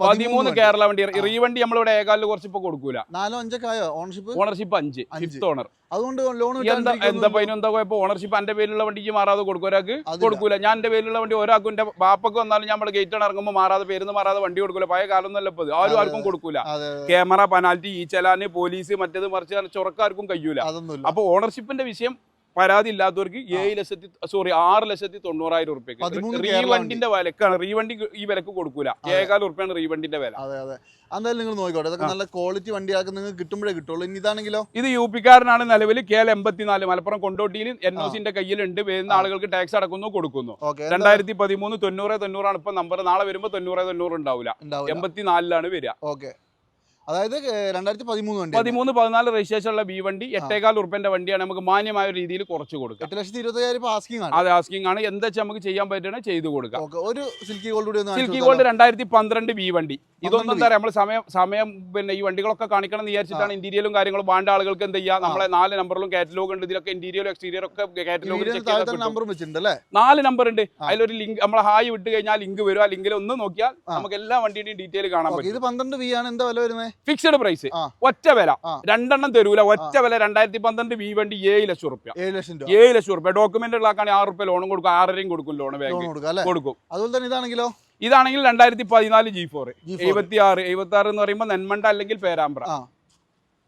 പതിമൂന്ന് കേരള വണ്ടി. റീവണ്ടി നമ്മളിവിടെ ഏകാലിൽ കുറച്ച് ഇപ്പൊ കൊടുക്കൂല. നാലോ അഞ്ചൊക്കെ ഓണർഷിപ്പ് ഓണർഷിപ്പ് അഞ്ച്. ഫിഫ്ത് ഓണർ അതുകൊണ്ട് ലോൺ എന്താ എന്താ പൈന എന്താ കുഴപ്പം? ഓണർഷിപ്പ് എന്റെ പേരിലുള്ള വണ്ടിക്ക് മാറാതെ കൊടുക്കും. ഒരാൾക്ക്. കൊടുക്കൂല. ഞാൻ എന്റെ പേരിലുള്ള വണ്ടി ഒരാൾക്കും എന്റെ ബാപ്പക്ക് വന്നാലും നമ്മൾ ഗേറ്റ് ഇറങ്ങുമ്പോൾ മാറാതെ പേരുന്ന് മാറാതെ വണ്ടി കൊടുക്കൂല. പഴയ കാലം ഒന്നല്ല ഇപ്പൊ ആരും ആർക്കും കൊടുക്കൂല. ക്യാമറ പെനാൽറ്റി ഈ ചലാന് പോലീസ് മറ്റേത് മറിച്ച് ചൊറക്കാർക്കും കഴിയൂല. അപ്പൊ ഓണർഷിപ്പിന്റെ വിഷയം പരാതി ഇല്ലാത്തവർക്ക് ഏഴ് ലക്ഷത്തി സോറി ആറ് ലക്ഷത്തി തൊണ്ണൂറായിരം പതിമൂന്ന് റീവണ്ടിന്റെ വിലക്കാണ്. റീവണ്ടി ഈ വിലക്ക് കൊടുക്കൂല. ഏകാൽ ഏകാൽ റുപ്യാണ് റീവണ്ടിന്റെ വില. അതെ അതെ. എന്തായാലും നിങ്ങൾ നോക്കിക്കോട്ടെ. ഇതൊക്കെ നല്ല ക്വാളിറ്റി വണ്ടിയാക്കി നിങ്ങൾക്ക് കിട്ടുമ്പോഴേ കിട്ടുള്ളൂ. ഇനി ഇതാണെങ്കിലോ? ഇത് യു പിക്കാരനാണ് നിലവിൽ കെ എൽ എൺപത്തിനാല് മലപ്പുറം കൊണ്ടോട്ടിയിൽ എൻ ഒ സിന്റെ കയ്യിലുണ്ട്. വരുന്ന ആളുകൾക്ക് ടാക്സ് അടക്കുന്നു കൊടുക്കുന്നു. രണ്ടായിരത്തി പതിമൂന്ന് തൊണ്ണൂറ് തൊണ്ണൂറാണ്. ഇപ്പൊ നമ്പർ നാളെ വരുമ്പോ തൊണ്ണൂറ് തൊണ്ണൂറ് ഉണ്ടാവില്ല എൺപത്തിനാലിലാണ് വരിക. ഓക്കെ. അതായത് രണ്ടായിരത്തി പതിമൂന്ന് വണ്ടി പതിമൂന്ന് പതിനാല് രജിസ്ട്രേഷൻ ഉള്ള ബി വണ്ടി എട്ടേകാൽ ഉറുപ്പിന്റെ വണ്ടിയാണ് നമുക്ക് മാന്യമായ ഒരു രീതിയിൽ കുറച്ച് കൊടുക്കുക. എട്ട് ലക്ഷത്തി ഇരുപത്തയ്യായിരം ആസ്കിംഗ് ആണ്. അത് ആസ്കിംഗ് ആണ്. എന്താ വെച്ചാൽ നമുക്ക് ചെയ്യാൻ പറ്റണേ ചെയ്തു കൊടുക്കാം ഒരു സിൽക്കി ഗോൾഡ് സിൽക്കി ഗോൾഡ് രണ്ടായിരത്തി പന്ത്രണ്ട് ബി വണ്ടി. ഇതൊന്നും 12 എന്താ പറയുക നമ്മൾ സമയം സമയം പിന്നെ ഈ വണ്ടികളൊക്കെ കാണിക്കണം എന്ന് വിചാരിച്ചിട്ടാണ് ഇന്റീരിയലും കാര്യങ്ങളും വേണ്ട ആളുകൾക്ക് എന്ത് ചെയ്യാം? നമ്മളെ നാല് നമ്പറിലും കാറ്റലോഗ് ഉണ്ട്. ഇതിലൊക്കെ ഇന്റീരിയലും എക്സ്റ്റീരിയർ ഒക്കെ കാറ്റലോഗ് വെച്ചിട്ടുണ്ട് നാല് നമ്പർ ഉണ്ട്. അതിലൊരു ലിങ്ക് നമ്മൾ ഹായ് വിട്ട് കഴിഞ്ഞാൽ ലിങ്ക് വരും. ആ ലിങ്കിൽ ഒന്ന് നോക്കിയാൽ. നമുക്ക് എല്ലാ വണ്ടിയുടെയും ഡീറ്റെയിൽ കാണാൻ പറ്റും ഇത് പന്ത്രണ്ട് ബി ആണ്. എന്താ വില വരുന്നത് ഫിക്സഡ് പ്രൈസ് ഒറ്റ വില. രണ്ടെണ്ണം തരൂല. ഒറ്റ വില രണ്ടായിരത്തി പന്ത്രണ്ട് വി വണ്ടി ഏഴ് ലക്ഷം റുപ്യ. ഏഴ് ലക്ഷം റുപ്യ. ഡോക്യുമെന്റ് ഉള്ളാക്കാണെങ്കിൽ ആറ് റുപ്യ ലോണും കൊടുക്കും. ആറരയും കൊടുക്കും ലോൺ ബാങ്ക് കൊടുക്കും അതുപോലെ തന്നെ ഇതാണെങ്കിലോ? ഇതാണെങ്കിൽ രണ്ടായിരത്തി പതിനാല് ജി ഫോർ എഴുപത്തി ആറ് എഴുപത്തി ആറ് എന്ന് പറയുമ്പോൾ നെന്മണ്ട അല്ലെങ്കിൽ പേരാമ്പ്ര.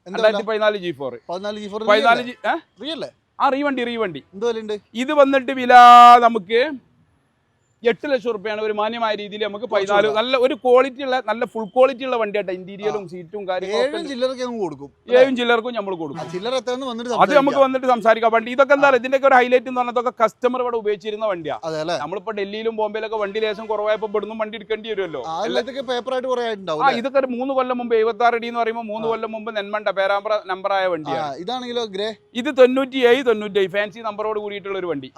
രണ്ടായിരത്തി പതിനാല് ജി ഫോർ പതിനാല് ജി? ആ റീവണ്ടി റീവണ്ടി ഇത് വന്നിട്ട് വില നമുക്ക് എട്ട് ലക്ഷം റുപ്യാണ് ഒരു മാന്യമായ രീതിയിൽ നമുക്ക് പതിനാല്. നല്ല ഒരു ക്വാളിറ്റി ഉള്ള നല്ല ഫുൾ ക്വാളിറ്റി ഉള്ള വണ്ടിയായിട്ട് ഇന്റീരിയറും സീറ്റും കാര്യങ്ങളും ചില്ലറൊക്കെ കൊടുക്കും. ഏഴും ചില്ലർക്കും നമ്മൾ കൊടുക്കും. ചില്ലർ എത്രയെന്ന് വന്നിട്ട് അത് നമുക്ക് വന്നിട്ട് സംസാരിക്കാം. വണ്ടി ഇതൊക്കെ എന്താ ഇതിന്റെ ഒരു ഹൈലൈറ്റ് എന്ന് പറഞ്ഞതൊക്കെ കസ്റ്റമർ ഇവിടെ ഉപയോഗിച്ചിരുന്ന വണ്ടിയാണ് നമ്മളിപ്പോ ഡൽഹിയിലും ബോംബെയിലൊക്കെ വണ്ടി ലേശം കുറവായപ്പോ ഇവിടുന്ന് വണ്ടി എടുക്കേണ്ടി വരുമല്ലോ? ഇതൊക്കെ ഒരു മൂന്ന് കൊല്ലം മുമ്പ് എഴുപത്തി ആറ് എന്ന് പറയുമ്പോൾ മൂന്ന് കൊല്ലം മുമ്പ് നെന്മണ്ട പേരാമ്പ്ര നമ്പറായ വണ്ടിയാണ്. ഇതാണെങ്കിലോ ഗ്രേ? ഇത് തൊണ്ണൂറ്റി ഏഴ് തൊണ്ണൂറ്റി ഫാൻസി നമ്പറോട് കൂടിയിട്ടുള്ള ഒരു വണ്ടി.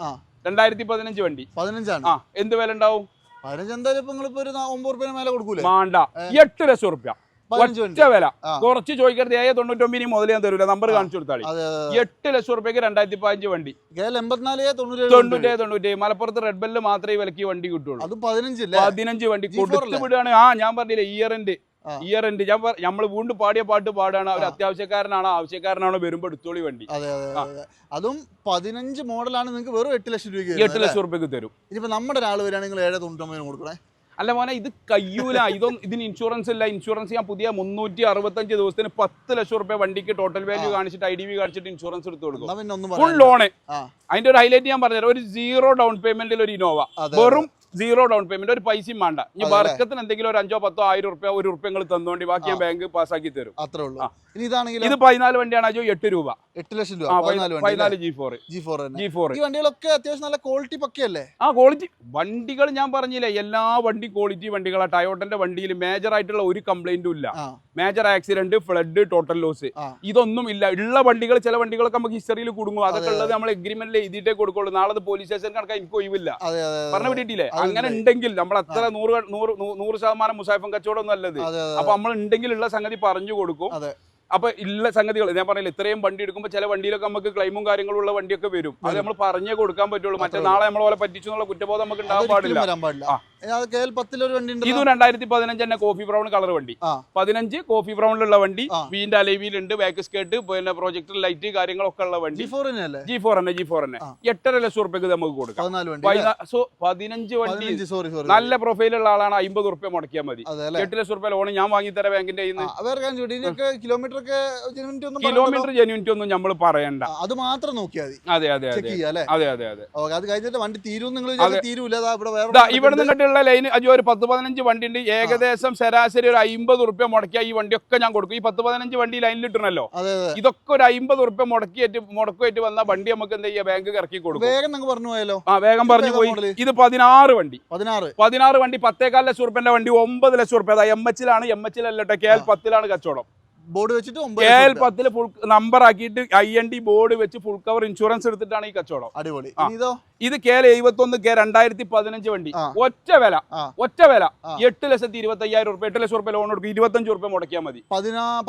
രണ്ടായിരത്തി പതിനഞ്ച് വണ്ടി. പതിനഞ്ചാണ്. ആ എന്ത് വില ഉണ്ടാവും പതിനഞ്ച് എന്തായാലും ഇപ്പൊ നിങ്ങളിപ്പോ ഒരു നാ- ഒമ്പത് റുപ്യ മേലെ കൊടുക്കൂലേ? മാണ്ട. എട്ട് ലക്ഷം റുപ്യ ഒറ്റ വില. കുറച്ച് ചോദിക്കരുത്. ഏഴ് തൊണ്ണൂറ്റൊമ്പതിന് മുതൽ ഞാൻ തരൂല. നമ്പർ കാണിച്ചു കൊടുത്താളി. എട്ട് ലക്ഷം റുപ്യക്ക് രണ്ടായിരത്തി പതിനഞ്ച് വണ്ടി തൊണ്ണൂറ്റേ തൊണ്ണൂറ്റേഴ് തൊണ്ണൂറ്റേഴ് മലപ്പുറത്ത് റെഡ് ബെല്ല് മാത്രമേ വിലക്ക് വണ്ടി കിട്ടുള്ളൂ. പതിനഞ്ച് വണ്ടി. G4 കൊടുത്തു? വിടുകയാണ് ആ ഞാൻ പറഞ്ഞില്ലേ ആ. ഇയർ എൻഡ് ഞാൻ നമ്മൾ വീണ്ടും പാടിയ പാട്ട് പാടാണ്. അവർ അത്യാവശ്യക്കാരനാണ്. ആവശ്യക്കാരനാണോ വരുമ്പോ എടുത്തോളി വണ്ടി. അതെ പതിനഞ്ച് മോഡലാണ് നിങ്ങൾക്ക് വെറും എട്ട് ലക്ഷം രൂപ എട്ട് ലക്ഷം രൂപയ്ക്ക് തരും. ഇനിയിപ്പോ നമ്മുടെ ഒരാൾ വരികയാണെങ്കിൽ ഏഴ് തൊണ്ണൂറ്റൊമ്പതിന് കൊടുക്കണേ. അല്ല മോനെ ഇത് കയ്യൂല. ഇതൊന്നും ഇതിന് ഇൻഷുറൻസ് ഇല്ല. ഇൻഷുറൻസ് ഞാൻ പുതിയ മുന്നൂറ്റി അറുപത്തഞ്ച് ദിവസത്തിന് പത്ത് ലക്ഷം റുപ്യ വണ്ടിക്ക് ടോട്ടൽ വാല്യൂ കാണിച്ചിട്ട് ഐ ഡി വി കാണിച്ചിട്ട് ഇൻഷുറൻസ് എടുത്തു കൊടുക്കും. ഫുൾ ലോണ് അതിന്റെ ഒരു ഹൈലൈറ്റ് ഞാൻ പറഞ്ഞുതരാം. ഒരു സീറോ ഡൗൺ പേയ്മെന്റിൽ ഒരു ഇനോവ വെറും സീറോ ഡൗൺ പേയ്മെന്റ് ഒരു പൈസയും വേണ്ട. ഇനി വർക്കത്തിന് എന്തെങ്കിലും ഒരു അഞ്ചോ പത്തോ ആയിരം റുപ്യ ഒരു റുപ്യ നിങ്ങൾ തന്നോണ്ടി ബാക്കി ഞാൻ ബാങ്ക് പാസ്സാക്കി തരും. അത്രേ ഉള്ളൂ. ഇനി ഇതാണെങ്കിലും? ഇത് പതിനാല് വണ്ടിയാണ് അജോ എട്ട് രൂപ. എട്ട് ലക്ഷം രൂപ. പതിനാല് G four G four G four ഈ വണ്ടികളൊക്കെ അത്യാവശ്യം നല്ല ക്വാളിറ്റി പക്കയല്ലേ? ആ ക്വാളിറ്റി വണ്ടികൾ ഞാൻ പറഞ്ഞില്ലേ എല്ലാ വണ്ടി ക്വാളിറ്റി വണ്ടികളാണ് ടയോട്ടന്റെ വണ്ടിയിൽ മേജർ ആയിട്ടുള്ള ഒരു കംപ്ലൈന്റും ഇല്ല. Major accident flood total loss ഇതൊന്നും ഇല്ല. ഉള്ള വണ്ടികൾ ചില വണ്ടികളൊക്കെ നമുക്ക് ഹിസ്റ്ററിയിൽ കുടുങ്ങും. അതൊക്കെ ഉള്ളത് നമ്മൾ എഗ്രിമെന്റിൽ എഴുതിയിട്ടേ കൊടുക്കുള്ളൂ. നാളെ പോലീസ് സ്റ്റേഷൻ കണക്കാൻ എനിക്ക് ഒഴിവില്ല. പറഞ്ഞു വിട്ടിട്ടില്ലേ? അങ്ങനെ ഉണ്ടെങ്കിൽ നമ്മൾ അത്ര നൂറ് നൂറ് നൂറ് ശതമാനം മുസാഫം കച്ചവടം നല്ലത്. അപ്പൊ നമ്മൾ ഉണ്ടെങ്കിൽ ഉള്ള സംഗതി പറഞ്ഞു കൊടുക്കും. അപ്പൊ ഇല്ല സംഗതികൾ ഞാൻ പറഞ്ഞില്ല ഇത്രയും വണ്ടി എടുക്കുമ്പോൾ ചില വണ്ടിയിലൊക്കെ നമുക്ക് ക്ലെയിമും കാര്യങ്ങളും ഉള്ള വണ്ടിയൊക്കെ വരും. അത് നമ്മൾ പറഞ്ഞേ കൊടുക്കാൻ പറ്റുള്ളൂ. മറ്റേ നാളെ നമ്മളെ പോലെ പറ്റിച്ചു എന്നുള്ള കുറ്റബോധം നമുക്ക് ഉണ്ടാവാൻ പാടില്ല. ഇതും രണ്ടായിരത്തി പതിനഞ്ച് തന്നെ കോഫി ബ്രൗൺ കളർ വണ്ടി. പതിനഞ്ച് കോഫി ബ്രൗണിലുള്ള വണ്ടി. വീന്റെ അലവിയിലുണ്ട് ബാക്ക് സ്കേർട്ട് പിന്നെ പ്രൊജക്ടർ ലൈറ്റ് കാര്യങ്ങളൊക്കെ ഉള്ള വണ്ടി. ജി ഫോർ തന്നെ ജി ഫോർ തന്നെ. എട്ടര ലക്ഷം റുപ്യക്ക് നമുക്ക് കൊടുക്കാം. സോ പതിനഞ്ച് വണ്ടി നല്ല പ്രൊഫൈലുള്ള ആളാണ് അമ്പത് റുപ്യ മുടക്കിയാൽ മതി. എട്ട് ലക്ഷം റുപ്യ ലോൺ ഞാൻ വാങ്ങിത്തരാം ബാങ്കിന്റെ കിലോമീറ്റർ ഒക്കെ ജനുവിനിറ്റി ഒന്നും കിലോമീറ്റർ ജെന്യൂനിറ്റി ഒന്നും നമ്മൾ പറയണ്ട. അത് മാത്രം നോക്കിയാൽ മതി. അതെ അതെ അതെ. അതെ അതെ അതെ. അത് കഴിഞ്ഞിട്ട് വണ്ടി തീരും നിങ്ങൾ. തീരൂല ഇവിടെ വേറെ ഇവിടെ. ഇവിടെയുള്ള ലൈൻ അജോ ഒരു പത്ത് പതിനഞ്ച് വണ്ടി ഉണ്ട് ഏകദേശം ശരാശരി ഒരു അമ്പത് ഉറുപ്പ്യ മുടക്കിയ ഈ വണ്ടിയൊക്കെ ഞാൻ കൊടുക്കും. ഈ പത്ത് പതിനഞ്ച് വണ്ടി ലൈനിൽ ഇട്ടണല്ലോ ഇതൊക്കെ ഒരു അമ്പത് ഉറുപ്പ്യ മുടക്കിയിട്ട് മുടക്കുമായിട്ട് വന്ന വണ്ടി നമുക്ക് എന്താ ചെയ്യാ ബാങ്ക് ഇറക്കി കൊടുക്കും. വേഗം പറഞ്ഞു പോയാലോ? ആ വേഗം പറഞ്ഞു പോയി. ഇത് പതിനാറ് വണ്ടി. പതിനാറ്. പതിനാറ് വണ്ടി പത്തേകാൽ ലക്ഷം ഉറുപ്പ്യന്റെ വണ്ടി ഒമ്പത് ലക്ഷം ഉറുപ്പ്യ. അതാ എം എച്ചിലാണ് എം എച്ചിലല്ലോ കെ എൽ പത്തിലാണ് കച്ചവടം. ബോർഡ് വെച്ചിട്ട് കെ എൽ. പത്തിൽ ഫുൾ നമ്പർ ആക്കിയിട്ട് ഐ എൻ ഡി ബോർഡ് വെച്ച് ഫുൾ കവർ ഇൻഷുറൻസ് എടുത്തിട്ടാണ് ഈ കച്ചവടം. അടിപൊളി. ഇതോ? ഇത് കെ എൽ എഴുപത്തൊന്ന് കെ രണ്ടായിരത്തി പതിനഞ്ച് വണ്ടി. ഒറ്റ വില. ഒറ്റ വില. എട്ട് ലക്ഷത്തി ഇരുപത്തി അയ്യായിരം റുപ്യ എട്ട് ലക്ഷം റുപ്യ ലോൺ കൊടുക്കും. ഇരുപത്തഞ്ച് റുപ്യ മുടക്കിയാൽ മതി. പതിനാ